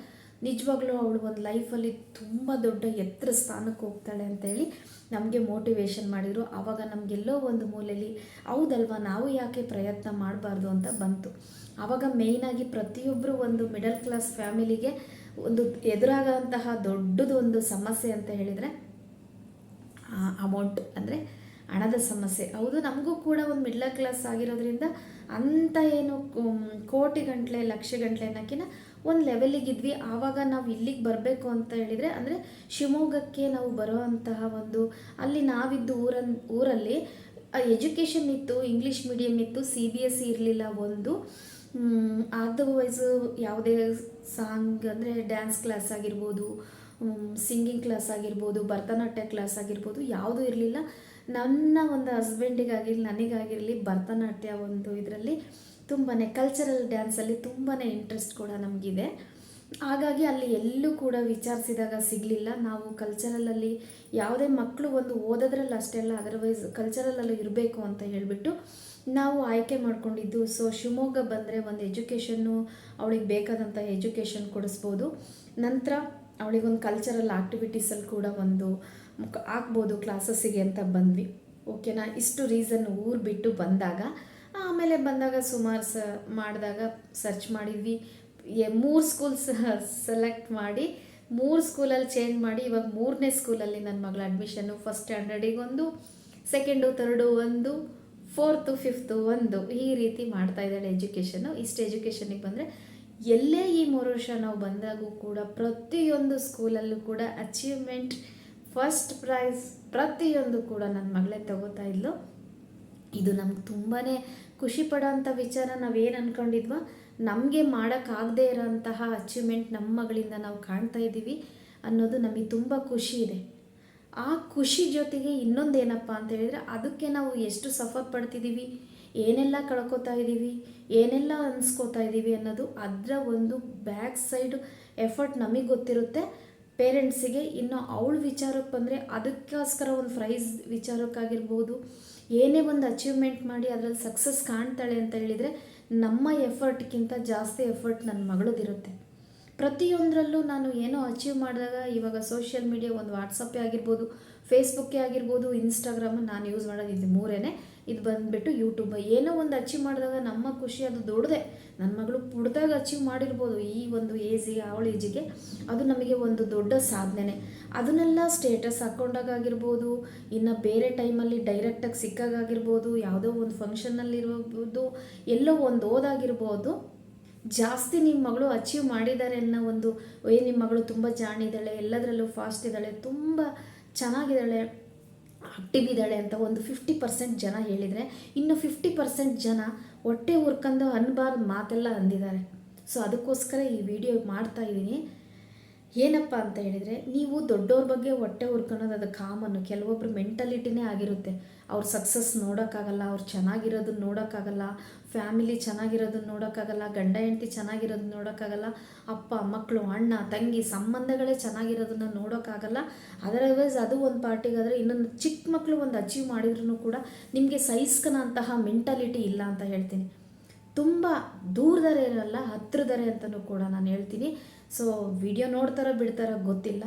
ನಿಜವಾಗ್ಲೂ ಅವಳು ಒಂದು ಲೈಫಲ್ಲಿ ತುಂಬ ದೊಡ್ಡ ಎತ್ತರ ಸ್ಥಾನಕ್ಕೆ ಹೋಗ್ತಾಳೆ ಅಂತೇಳಿ ನಮಗೆ ಮೋಟಿವೇಶನ್ ಮಾಡಿದರು. ಆವಾಗ ನಮಗೆಲ್ಲೋ ಒಂದು ಮೂಲೆಯಲ್ಲಿ, ಹೌದಲ್ವಾ, ನಾವು ಯಾಕೆ ಪ್ರಯತ್ನ ಮಾಡಬಾರ್ದು? ಅಂತ ಬಂತು. ಆವಾಗ ಮೇಯ್ನಾಗಿ ಪ್ರತಿಯೊಬ್ಬರು ಒಂದು ಮಿಡಲ್ ಕ್ಲಾಸ್ ಫ್ಯಾಮಿಲಿಗೆ ಒಂದು ಎದುರಾಗಂತಹ ದೊಡ್ಡದು ಒಂದು ಸಮಸ್ಯೆ ಅಂತ ಹೇಳಿದರೆ ಅಮೌಂಟ್ ಅಂದರೆ ಹಣದ ಸಮಸ್ಯೆ. ಹೌದು, ನಮಗೂ ಕೂಡ ಒಂದು ಮಿಡ್ಲ್ ಕ್ಲಾಸ್ ಆಗಿರೋದ್ರಿಂದ ಅಂಥ ಏನು ಕೋಟಿ ಗಂಟ್ಲೆ, ಲಕ್ಷ ಗಂಟ್ಲೆ ಅನ್ನೋಕ್ಕಿಂತ ಒಂದು ಲೆವೆಲಿಗಿದ್ವಿ ಆವಾಗ ನಾವು ಇಲ್ಲಿಗೆ ಬರಬೇಕು ಅಂತ ಹೇಳಿದರೆ, ಅಂದರೆ ಶಿವಮೊಗ್ಗಕ್ಕೆ ನಾವು ಬರುವಂತಹ ಒಂದು, ಅಲ್ಲಿ ನಾವಿದ್ದು ಊರನ್, ಊರಲ್ಲಿ ಎಜುಕೇಷನ್ ಇತ್ತು ಇಂಗ್ಲೀಷ್ ಮೀಡಿಯಮ್ ಇತ್ತು ಸಿ ಬಿ ಎಸ್ ಸಿ ಇರಲಿಲ್ಲ ಒಂದು. ಅದರ್ವೈಸು ಯಾವುದೇ ಸಾಂಗ್ ಅಂದರೆ ಡ್ಯಾನ್ಸ್ ಕ್ಲಾಸ್ ಆಗಿರ್ಬೋದು ಸಿಂಗಿಂಗ್ ಕ್ಲಾಸ್ ಆಗಿರ್ಬೋದು, ಭರತನಾಟ್ಯ ಕ್ಲಾಸ್ ಆಗಿರ್ಬೋದು, ಯಾವುದೂ ಇರಲಿಲ್ಲ. ನನ್ನ ಒಂದು ಹಸ್ಬೆಂಡಿಗಾಗಿರಲಿ ನನಗಾಗಿರಲಿ ಭರತನಾಟ್ಯ ಒಂದು ಇದರಲ್ಲಿ ತುಂಬಾ ಕಲ್ಚರಲ್ ಡ್ಯಾನ್ಸಲ್ಲಿ ತುಂಬಾ ಇಂಟ್ರೆಸ್ಟ್ ಕೂಡ ನಮಗಿದೆ. ಹಾಗಾಗಿ ಅಲ್ಲಿ ಎಲ್ಲೂ ಕೂಡ ವಿಚಾರಿಸಿದಾಗ ಸಿಗಲಿಲ್ಲ. ನಾವು ಕಲ್ಚರಲಲ್ಲಿ ಯಾವುದೇ ಮಕ್ಕಳು ಒಂದು ಓದೋದ್ರಲ್ಲಿ ಅಷ್ಟೇ ಅಲ್ಲ ಅದರ್ವೈಸ್ ಕಲ್ಚರಲಲ್ಲಿ ಇರಬೇಕು ಅಂತ ಹೇಳಿಬಿಟ್ಟು ನಾವು ಆಯ್ಕೆ ಮಾಡ್ಕೊಂಡಿದ್ದು. ಸೊ ಶಿವಮೊಗ್ಗ ಬಂದರೆ ಒಂದು ಎಜುಕೇಷನ್ನು ಅವಳಿಗೆ ಬೇಕಾದಂಥ ಎಜುಕೇಷನ್ ಕೊಡಿಸ್ಬೋದು. ನಂತರ ಅವಳಿಗೊಂದು ಕಲ್ಚರಲ್ ಆ್ಯಕ್ಟಿವಿಟೀಸಲ್ಲಿ ಕೂಡ ಒಂದು ಹಾಕ್ಬೋದು ಕ್ಲಾಸಸ್ಸಿಗೆ ಅಂತ ಬಂದ್ವಿ. ಓಕೆನಾ ಇಷ್ಟು ರೀಸನ್ ಊರು ಬಿಟ್ಟು ಬಂದಾಗ ಆಮೇಲೆ ಬಂದಾಗ ಸುಮಾರು ಸ ಮಾಡಿದಾಗ ಸರ್ಚ್ ಮಾಡಿದ್ವಿ. ಮೂರು ಸ್ಕೂಲ್ಸ್ ಸೆಲೆಕ್ಟ್ ಮಾಡಿ, ಮೂರು ಸ್ಕೂಲಲ್ಲಿ ಚೇಂಜ್ ಮಾಡಿ, ಇವಾಗ ಮೂರನೇ ಸ್ಕೂಲಲ್ಲಿ ನನ್ನ ಮಗಳ ಅಡ್ಮಿಷನ್ನು ಫಸ್ಟ್ ಸ್ಟ್ಯಾಂಡರ್ಡಿಗೆ ಒಂದು ಸೆಕೆಂಡು ತರ್ಡು ಒಂದು ಫೋರ್ತು ಫಿಫ್ತು ಒಂದು. ಈ ರೀತಿ ಮಾಡ್ತಾ ಇದ್ದಾಳೆ ಎಜುಕೇಷನ್ನು ಇಷ್ಟು ಎಜುಕೇಷನಿಗೆ ಬಂದರೆ ಎಲ್ಲೇ ಈ ಮೂರು ವರ್ಷ ನಾವು ಬಂದಾಗೂ ಕೂಡ ಪ್ರತಿಯೊಂದು ಸ್ಕೂಲಲ್ಲೂ ಕೂಡ ಅಚೀವ್ಮೆಂಟ್ ಫಸ್ಟ್ ಪ್ರೈಸ್ ಪ್ರತಿಯೊಂದು ಕೂಡ ನನ್ನ ಮಗಳೇ ತಗೋತಾ ಇದ್ಲು. ಇದು ನಮ್ಗೆ ತುಂಬಾ ಖುಷಿ ಪಡೋಂಥ ವಿಚಾರ ನಾವೇನು ಅಂದ್ಕೊಂಡಿದ್ವೋ ನಮಗೆ ಮಾಡೋಕ್ಕಾಗದೇ ಇರೋಂತಹ ಅಚೀವ್ಮೆಂಟ್ ನಮ್ಮ ಮಗಳಿಂದ ನಾವು ಕಾಣ್ತಾ ಇದ್ದೀವಿ ಅನ್ನೋದು ನಮಗೆ ತುಂಬ ಖುಷಿ ಇದೆ. ಆ ಖುಷಿ ಜೊತೆಗೆ ಇನ್ನೊಂದು ಏನಪ್ಪ ಅಂತ ಹೇಳಿದರೆ, ಅದಕ್ಕೆ ನಾವು ಎಷ್ಟು ಸಫರ್ ಪಡ್ತಿದ್ದೀವಿ ಏನೆಲ್ಲ ಕಳ್ಕೊತಾ ಇದ್ದೀವಿ ಏನೆಲ್ಲ ಅನ್ಸ್ಕೋತಾ ಇದ್ದೀವಿ ಅನ್ನೋದು ಅದರ ಒಂದು ಬ್ಯಾಕ್ ಸೈಡ್ ಎಫರ್ಟ್ ನಮಗೆ ಗೊತ್ತಿರುತ್ತೆ. ಪೇರೆಂಟ್ಸಿಗೆ ಇನ್ನು ಅವಳ ವಿಚಾರಕ್ಕೆ ಬಂದರೆ ಅದಕ್ಕೋಸ್ಕರ ಒಂದು ಪ್ರೈಸ್ ವಿಚಾರಕ್ಕಾಗಿರ್ಬೋದು ಏನೇ ಒಂದು ಅಚೀವ್ಮೆಂಟ್ ಮಾಡಿ ಅದರಲ್ಲಿ ಸಕ್ಸಸ್ ಕಾಣ್ತಾಳೆ ಅಂತ ಹೇಳಿದರೆ ನಮ್ಮ ಎಫರ್ಟ್ಗಿಂತ ಜಾಸ್ತಿ ಎಫರ್ಟ್ ನನ್ನ ಮಗಳದಿರುತ್ತೆ ಪ್ರತಿಯೊಂದರಲ್ಲೂ ನಾನು ಏನೋ ಅಚೀವ್ ಮಾಡಿದಾಗ ಇವಾಗ ಸೋಷಿಯಲ್ ಮೀಡಿಯಾ ಒಂದು ವಾಟ್ಸಪ್ಪೇ ಆಗಿರ್ಬೋದು ಫೇಸ್ಬುಕ್ಕೇ ಆಗಿರ್ಬೋದು ಇನ್ಸ್ಟಾಗ್ರಾಮು ನಾನು ಯೂಸ್ ಮಾಡೋದು ಇದು ಮೂರೇ ಇದು ಬಂದುಬಿಟ್ಟು ಯೂಟ್ಯೂಬ್ ಏನೋ ಒಂದು ಅಚೀವ್ ಮಾಡಿದಾಗ ನಮ್ಮ ಖುಷಿ ಅದು ದೊಡ್ಡದೆ. ನನ್ನ ಮಗಳು ಪುಡ್ದಾಗ ಅಚೀವ್ ಮಾಡಿರ್ಬೋದು ಈ ಒಂದು ಏಜಿಗೆ ಅವಳ ಏಜಿಗೆ ಅದು ನಮಗೆ ಒಂದು ದೊಡ್ಡ ಸಾಧನೆ ಅದನ್ನೆಲ್ಲ ಸ್ಟೇಟಸ್ ಹಾಕ್ಕೊಂಡಾಗಿರ್ಬೋದು ಇನ್ನು ಬೇರೆ ಟೈಮಲ್ಲಿ ಡೈರೆಕ್ಟಾಗಿ ಸಿಕ್ಕಾಗಿರ್ಬೋದು ಯಾವುದೋ ಒಂದು ಫಂಕ್ಷನ್ನಲ್ಲಿರ್ಬೋದು ಎಲ್ಲೋ ಒಂದು ಓದಾಗಿರ್ಬೋದು ಜಾಸ್ತಿ ನಿಮ್ಮ ಮಗಳು ಅಚೀವ್ ಮಾಡಿದ್ದಾರೆ ಅನ್ನೋ ಒಂದು, ಏ ನಿಮ್ಮ ಮಗಳು ತುಂಬ ಜಾಣಿದ್ದಾಳೆ ಎಲ್ಲದರಲ್ಲೂ ಫಾಸ್ಟ್ ಇದ್ದಾಳೆ, ತುಂಬ ಚೆನ್ನಾಗಿದ್ದಾಳೆ. ಆಕ್ಟಿವ್ ಇದ್ದಾಳೆ ಅಂತ ಒಂದು ಫಿಫ್ಟಿ ಪರ್ಸೆಂಟ್ ಜನ ಹೇಳಿದರೆ ಇನ್ನು ಫಿಫ್ಟಿ ಪರ್ಸೆಂಟ್ ಜನ ಹೊಟ್ಟೆ ಹುರ್ಕೊಂಡು ಅನ್ಬಾರ್ದು ಮಾತೆಲ್ಲ ಅಂದಿದ್ದಾರೆ. ಸೊ ಅದಕ್ಕೋಸ್ಕರ ಈ ವಿಡಿಯೋ ಮಾಡ್ತಾ ಇದ್ದೀನಿ. ಏನಪ್ಪ ಅಂತ ಹೇಳಿದರೆ, ನೀವು ದೊಡ್ಡವ್ರ ಬಗ್ಗೆ ಹೊಟ್ಟೆ ಹುರ್ಕೊಳೋದು ಅದು ಕಾಮನ್ನು. ಕೆಲವೊಬ್ರು ಮೆಂಟಾಲಿಟಿನೇ ಆಗಿರುತ್ತೆ. ಅವ್ರ ಸಕ್ಸಸ್ ನೋಡೋಕ್ಕಾಗಲ್ಲ, ಅವ್ರು ಚೆನ್ನಾಗಿರೋದನ್ನ ನೋಡೋಕ್ಕಾಗಲ್ಲ ಫ್ಯಾಮಿಲಿ ಚೆನ್ನಾಗಿರೋದನ್ನ ನೋಡೋಕ್ಕಾಗಲ್ಲ, ಗಂಡ ಹೆಂಡತಿ ಚೆನ್ನಾಗಿರೋದನ್ನ ನೋಡೋಕ್ಕಾಗಲ್ಲ, ಅಪ್ಪ ಮಕ್ಕಳು ಅಣ್ಣ, ತಂಗಿ ಸಂಬಂಧಗಳೇ ಚೆನ್ನಾಗಿರೋದನ್ನ ನೋಡೋಕ್ಕಾಗಲ್ಲ. ಅದರ್ವೈಸ್ ಅದು ಒಂದು ಪಾರ್ಟಿಗಾದರೆ ಇನ್ನೊಂದು ಚಿಕ್ಕ ಮಕ್ಕಳು ಒಂದು ಅಚೀವ್ ಮಾಡಿದ್ರು ಕೂಡ ನಿಮಗೆ ಸಹಿಸ್ಕನಂತಹ ಮೆಂಟಾಲಿಟಿ ಇಲ್ಲ ಅಂತ ಹೇಳ್ತೀನಿ. ತುಂಬ ದೂರದರೆ ಇರಲ್ಲ, ಹತ್ರದರೆ ಅಂತಲೂ ಕೂಡ ನಾನು ಹೇಳ್ತೀನಿ. ಸೊ ವಿಡಿಯೋ ನೋಡ್ತಾರೋ ಬಿಡ್ತಾರೋ ಗೊತ್ತಿಲ್ಲ.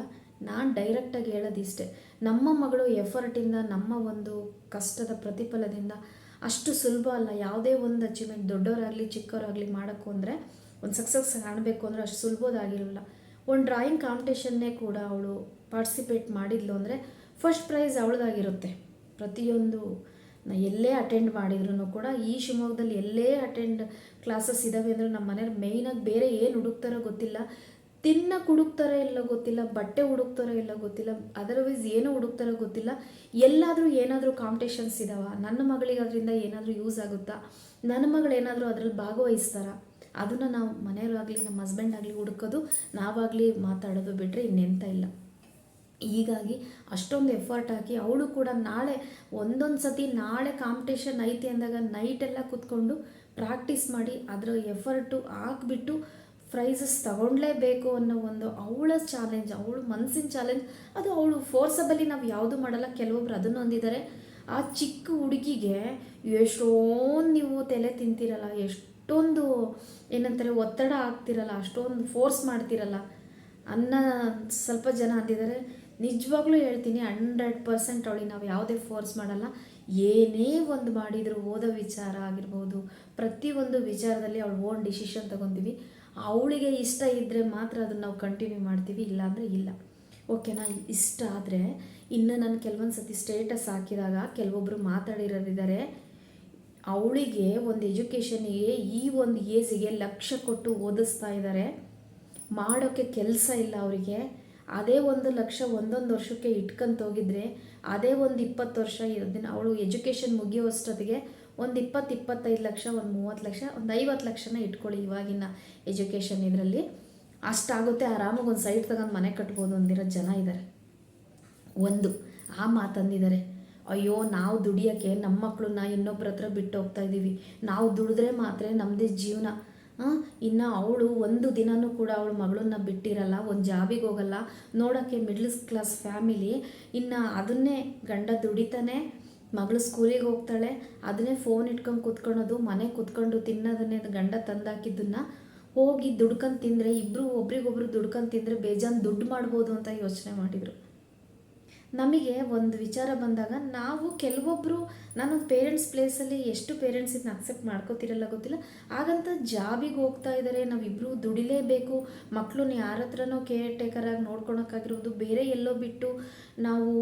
ನಾನು ಡೈರೆಕ್ಟಾಗಿ ಹೇಳೋದಿಷ್ಟೇ. ನಮ್ಮ ಮಗಳು ಎಫರ್ಟಿಂದ ನಮ್ಮ ಒಂದು ಕಷ್ಟದ ಪ್ರತಿಫಲದಿಂದ ಅಷ್ಟು ಸುಲಭ ಅಲ್ಲ. ಯಾವುದೇ ಒಂದು ಅಚೀವ್ಮೆಂಟ್ ದೊಡ್ಡವರಾಗಲಿ ಚಿಕ್ಕವರಾಗಲಿ ಮಾಡೋಕ್ಕೂ ಅಂದರೆ, ಒಂದು ಸಕ್ಸಸ್ ಕಾಣಬೇಕು ಅಂದರೆ ಅಷ್ಟು ಸುಲಭದಾಗಿರಲ್ಲ. ಒಂದು ಡ್ರಾಯಿಂಗ್ ಕಾಂಪಿಟೇಷನ್ನೇ ಕೂಡ ಅವಳು ಪಾರ್ಟಿಸಿಪೇಟ್ ಮಾಡಿದ್ಲು ಅಂದರೆ ಫಸ್ಟ್ ಪ್ರೈಸ್ ಅವಳದಾಗಿರುತ್ತೆ. ಪ್ರತಿಯೊಂದು ನಾ ಎಲ್ಲೇ ಅಟೆಂಡ್ ಮಾಡಿದ್ರು ಕೂಡ ಈ ಶಿವಮೊಗ್ಗದಲ್ಲಿ ಎಲ್ಲೇ ಅಟೆಂಡ್ ಕ್ಲಾಸಸ್ ಇದ್ದಾವೆ ಅಂದರೆ ನಮ್ಮ ಮನೇಲಿ ಮೇಯ್ನಾಗಿ ಬೇರೆ ಏನು ಹುಡುಕ್ತಾರೋ ಗೊತ್ತಿಲ್ಲ. ತಿನ್ನ ಹುಡುಕ್ತಾರೋ ಇಲ್ಲ ಗೊತ್ತಿಲ್ಲ, ಬಟ್ಟೆ ಹುಡುಕ್ತಾರೋ ಇಲ್ಲ ಗೊತ್ತಿಲ್ಲ ಅದರ್ವೈಸ್ ಏನು ಹುಡುಕ್ತಾರೋ ಗೊತ್ತಿಲ್ಲ. ಎಲ್ಲಾದರೂ ಏನಾದರೂ ಕಾಂಪಿಟೇಷನ್ಸ್ ಇದಾವ, ನನ್ನ ಮಗಳಿಗೆ ಅದರಿಂದ ಏನಾದರೂ ಯೂಸ್ ಆಗುತ್ತಾ? ನನ್ನ ಮಗಳು ಏನಾದರೂ ಅದರಲ್ಲಿ ಭಾಗವಹಿಸ್ತಾರ? ಅದನ್ನು ನಾವು ಮನೆಯವರಾಗಲಿ, ನಮ್ಮ ಹಸ್ಬೆಂಡ್ ಆಗಲಿ ಹುಡುಕೋದು, ನಾವಾಗಲಿ ಮಾತಾಡೋದು ಬಿಟ್ಟರೆ ಇನ್ನೆಂತ ಇಲ್ಲ. ಹೀಗಾಗಿ ಅಷ್ಟೊಂದು ಎಫರ್ಟ್ ಹಾಕಿ ಅವಳು ಕೂಡ ನಾಳೆ ಒಂದೊಂದು ಸತಿ ನಾಳೆ ಕಾಂಪಿಟೇಷನ್ ಐತಿ ಅಂದಾಗ ನೈಟೆಲ್ಲ ಕೂತ್ಕೊಂಡು ಪ್ರಾಕ್ಟೀಸ್ ಮಾಡಿ ಅದರ ಎಫರ್ಟು ಹಾಕ್ಬಿಟ್ಟು ಪ್ರೈಸಸ್ ತಗೊಳ್ಳೇಬೇಕು ಅನ್ನೋ ಒಂದು ಅವಳ ಚಾಲೆಂಜ್ ಅವಳು ಮನಸ್ಸಿನ ಚಾಲೆಂಜ್ ಅದು ಅವಳು ಫೋರ್ಸಬಲಿ ನಾವು ಯಾವುದು ಮಾಡಲ್ಲ, ಕೆಲವೊಬ್ರು ಅದನ್ನು ಹೊಂದಿದ್ದಾರೆ ಆ ಚಿಕ್ಕ ಹುಡುಗಿಗೆ ಎಷ್ಟೊಂದು ನೀವು ತಲೆ ತಿಂತಿರಲ್ಲ, ಎಷ್ಟೊಂದು ಏನಂತಾರೆ, ಒತ್ತಡ ಆಗ್ತಿರಲ್ಲ, ಅಷ್ಟೊಂದು ಫೋರ್ಸ್ ಮಾಡ್ತಿರಲ್ಲ, ಅನ್ನ ಸ್ವಲ್ಪ ಜನ ಅಂದಿದ್ದಾರೆ. ನಿಜವಾಗ್ಲೂ ಹೇಳ್ತೀನಿ ಹಂಡ್ರೆಡ್ ಪರ್ಸೆಂಟ್ ಅವಳಿಗೆ ನಾವು ಯಾವುದೇ ಫೋರ್ಸ್ ಮಾಡಲ್ಲ. ಏನೇ ಒಂದು ಮಾಡಿದರೂ, ಓದೋ ವಿಚಾರ ಆಗಿರ್ಬೋದು, ಪ್ರತಿಯೊಂದು ವಿಚಾರದಲ್ಲಿ ಅವಳು ಓನ್ ಡಿಸಿಷನ್ ತೊಗೊತೀವಿ. ಅವಳಿಗೆ ಇಷ್ಟ ಇದ್ದರೆ ಮಾತ್ರ ಅದನ್ನು ನಾವು ಕಂಟಿನ್ಯೂ ಮಾಡ್ತೀವಿ, ಇಲ್ಲಾಂದರೆ ಇಲ್ಲ. ಓಕೆನಾ ಇಷ್ಟ ಆದರೆ ಇನ್ನು ನಾನು ಕೆಲವೊಂದು ಸತಿ ಸ್ಟೇಟಸ್ ಹಾಕಿದಾಗ ಕೆಲವೊಬ್ಬರು ಮಾತಾಡಿರೋರಿದ್ದಾರೆ ಅವಳಿಗೆ ಒಂದು ಎಜುಕೇಷನಿಗೆ ಈ ಒಂದು ಏಜಿಗೆ ಲಕ್ಷ ಕೊಟ್ಟು ಓದಿಸ್ತಾ ಇದ್ದಾರೆ ಮಾಡೋಕ್ಕೆ ಕೆಲಸ ಇಲ್ಲ ಅವರಿಗೆ, ಅದೇ ಒಂದು ಲಕ್ಷ ಒಂದೊಂದು ವರ್ಷಕ್ಕೆ ಇಟ್ಕೊಂತೋಗಿದ್ರೆ ಅದೇ ಒಂದು ಇಪ್ಪತ್ತು ವರ್ಷ ಇರೋದನ್ನ ಅವಳು ಎಜುಕೇಷನ್ ಮುಗಿಯೋಷ್ಟೊತ್ತಿಗೆ ಒಂದು ಇಪ್ಪತ್ತು ಇಪ್ಪತ್ತೈದು ಲಕ್ಷ, ಒಂದು ಮೂವತ್ತು ಲಕ್ಷ, ಒಂದು ಐವತ್ತು ಲಕ್ಷನ ಇಟ್ಕೊಳ್ಳಿ ಇವಾಗಿನ ಎಜುಕೇಷನ್ ಇದರಲ್ಲಿ. ಅಷ್ಟಾಗುತ್ತೆ, ಆರಾಮಾಗಿ ಒಂದು ಸೈಟ್ ತಗೊಂಡು ಮನೆ ಕಟ್ಬೋದು ಅಂದಿರೋ ಜನ ಇದ್ದಾರೆ ಒಂದು, ಆ ಮಾತಂದಿದ್ದಾರೆ ಅಯ್ಯೋ, ನಾವು ದುಡಿಯೋಕ್ಕೆ ನಮ್ಮ ಮಕ್ಕಳನ್ನ ಇನ್ನೊಬ್ಬರ ಹತ್ರ ಬಿಟ್ಟು ಹೋಗ್ತಾ ಇದ್ದೀವಿ ನಾವು ದುಡಿದ್ರೆ ಮಾತ್ರ ನಮ್ಮದೇ ಜೀವನ. ಇನ್ನು ಅವಳು ಒಂದು ದಿನವೂ ಕೂಡ ಅವಳು ಮಗಳನ್ನ ಬಿಟ್ಟಿರಲ್ಲ, ಒಂದು ಜಾಬಿಗೆ ಹೋಗಲ್ಲ. ನೋಡೋಕ್ಕೆ ಮಿಡ್ಲ್ ಕ್ಲಾಸ್ ಫ್ಯಾಮಿಲಿ ಇನ್ನು ಅದನ್ನೇ ಗಂಡ ದುಡಿತಾನೆ ಮಗಳು ಸ್ಕೂಲಿಗೆ ಹೋಗ್ತಾಳೆ, ಅದನ್ನೇ ಫೋನ್ ಇಟ್ಕೊಂಡು ಕೂತ್ಕೊಳ್ಳೋದು, ಮನೆ ಕೂತ್ಕೊಂಡು ತಿನ್ನೋದನ್ನೇ ಗಂಡ ತಂದಾಕಿದ್ದನ್ನು ಹೋಗಿ ದುಡ್ಕೊಂಡು ತಿಂದರೆ ಇಬ್ಬರು ಒಬ್ರಿಗೊಬ್ರು ದುಡ್ಕೊಂಡು ತಿಂದರೆ ಬೇಜಾನ್ ದುಡ್ಡು ಮಾಡ್ಬೋದು ಅಂತ ಯೋಚನೆ ಮಾಡಿದರು. ನಮಗೆ ಒಂದು ವಿಚಾರ ಬಂದಾಗ ನಾವು ಕೆಲವೊಬ್ಬರು ನಾನೊಂದು ಪೇರೆಂಟ್ಸ್ ಪ್ಲೇಸಲ್ಲಿ ಎಷ್ಟು ಪೇರೆಂಟ್ಸ್ ಇದನ್ನ ಅಕ್ಸೆಪ್ಟ್ ಮಾಡ್ಕೋತಿರಲ್ಲ ಗೊತ್ತಿಲ್ಲ. ಹಾಗಂತ ಜಾಬಿಗೆ ಹೋಗ್ತಾ ಇದ್ದಾರೆ ನಾವಿಬ್ಬರು ದುಡಿಲೇಬೇಕು. ಮಕ್ಕಳನ್ನ ಯಾರ ಹತ್ರನೋ ಕೇರ್ ಟೇಕರಾಗಿ ನೋಡ್ಕೊಳಕ್ಕಾಗಿರೋದು ಬೇರೆ ಎಲ್ಲೋ ಬಿಟ್ಟು ನಾವು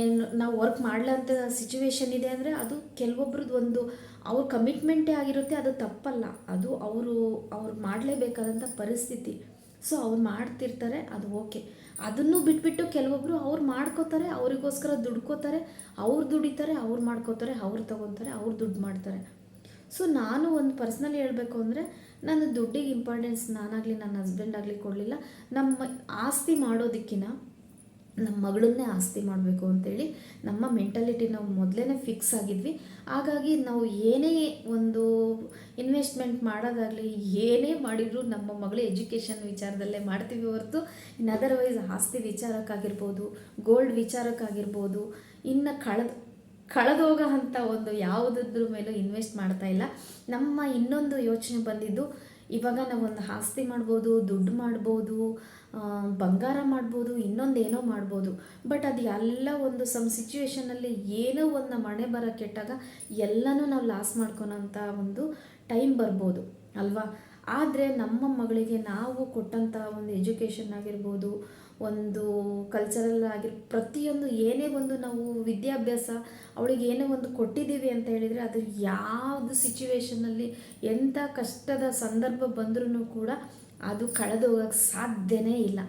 ಏನು, ನಾವು ವರ್ಕ್ ಮಾಡ್ಲಂತ ಸಿಚುವೇಶನ್ ಇದೆ ಅಂದರೆ ಅದು ಕೆಲವೊಬ್ರದ್ದು ಒಂದು, ಅವ್ರ ಕಮಿಟ್ಮೆಂಟೇ ಆಗಿರುತ್ತೆ, ಅದು ತಪ್ಪಲ್ಲ. ಅದು ಅವರು, ಅವ್ರು ಮಾಡಲೇಬೇಕಾದಂಥ ಪರಿಸ್ಥಿತಿ. ಸೊ ಅವ್ರು ಮಾಡ್ತಿರ್ತಾರೆ, ಅದು ಓಕೆ. ಅದನ್ನು ಬಿಟ್ಬಿಟ್ಟು ಕೆಲವೊಬ್ಬರು ಅವ್ರು ಮಾಡ್ಕೋತಾರೆ, ಅವರಿಗೋಸ್ಕರ ದುಡ್ಕೋತಾರೆ, ಅವ್ರು ದುಡಿತಾರೆ, ಅವ್ರು ಮಾಡ್ಕೋತಾರೆ, ಅವ್ರು ತಗೊತಾರೆ, ಅವ್ರು ದುಡ್ಡು ಮಾಡ್ತಾರೆ. ಸೊ ನಾನು ಒಂದು ಪರ್ಸ್ನಲಿ ಹೇಳಬೇಕು ಅಂದರೆ ನಾನು ದುಡ್ಡಿಗೆ ಇಂಪಾರ್ಟೆನ್ಸ್ ನಾನಾಗಲಿ, ನನ್ನ ಹಸ್ಬೆಂಡ್ ಆಗಲಿ ಕೊಡಲಿಲ್ಲ. ನಮ್ಮ ಆಸ್ತಿ ಮಾಡೋದಕ್ಕಿಂತ ನಮ್ಮ ಮಗಳನ್ನೇ ಆಸ್ತಿ ಮಾಡಬೇಕು ಅಂತೇಳಿ ನಮ್ಮ ಮೆಂಟಾಲಿಟಿ ನಾವು ಮೊದಲೇ ಫಿಕ್ಸ್ ಆಗಿದ್ವಿ. ಹಾಗಾಗಿ ನಾವು ಏನೇ ಒಂದು ಇನ್ವೆಸ್ಟ್ಮೆಂಟ್ ಮಾಡೋದಾಗಲಿ, ಏನೇ ಮಾಡಿದರೂ ನಮ್ಮ ಮಗಳ ಎಜುಕೇಷನ್ ವಿಚಾರದಲ್ಲೇ ಮಾಡ್ತೀವಿ ಹೊರತು. ಇನ್ನು ಅದರ್ವೈಸ್ ಆಸ್ತಿ ವಿಚಾರಕ್ಕಾಗಿರ್ಬೋದು ಗೋಲ್ಡ್ ವಿಚಾರಕ್ಕಾಗಿರ್ಬೋದು, ಇನ್ನು ಕಳೆದ, ಕಳೆದೋಗೋ ಅಂಥ ಒಂದು ಯಾವುದ್ರ ಮೇಲೂ ಇನ್ವೆಸ್ಟ್ ಮಾಡ್ತಾ ಇಲ್ಲ. ನಮ್ಮ ಇನ್ನೊಂದು ಯೋಚನೆ ಬಂದಿದ್ದು ಇವಾಗ ನಾವೊಂದು ಆಸ್ತಿ ಮಾಡ್ಬೋದು, ದುಡ್ಡು ಮಾಡ್ಬೋದು ಬಂಗಾರ ಮಾಡ್ಬೋದು, ಇನ್ನೊಂದೇನೋ ಮಾಡ್ಬೋದು. ಬಟ್ ಅದು ಎಲ್ಲ ಒಂದು ಸಮ್ ಸಿಚುವೇಶನಲ್ಲಿ ಏನೋ ಒಂದು ಮಣೆ ಬರೋ ಕೆಟ್ಟಾಗ ಎಲ್ಲನೂ ನಾವು ಲಾಸ್ ಮಾಡ್ಕೊಳೋಂಥ ಒಂದು ಟೈಮ್ ಬರ್ಬೋದು, ಅಲ್ವಾ? ಆದರೆ ನಮ್ಮ ಮಗಳಿಗೆ ನಾವು ಕೊಟ್ಟಂಥ ಒಂದು ಎಜುಕೇಷನ್ ಆಗಿರ್ಬೋದು ಒಂದು ಕಲ್ಚರಲ್ ಆಗಿರ್, ಪ್ರತಿಯೊಂದು ಏನೇ ಒಂದು ನಾವು ವಿದ್ಯಾಭ್ಯಾಸ ಅವಳಿಗೆ ಏನೇ ಒಂದು ಕೊಟ್ಟಿದ್ದೀವಿ ಅಂತ ಹೇಳಿದರೆ ಅದು ಯಾವುದು ಸಿಚುವೇಶನಲ್ಲಿ ಎಂಥ ಕಷ್ಟದ ಸಂದರ್ಭ ಬಂದ್ರೂ ಕೂಡ ಅದು ಕಳೆದು ಹೋಗೋಕ್ಕೆ ಸಾಧ್ಯನೇ ಇಲ್ಲ.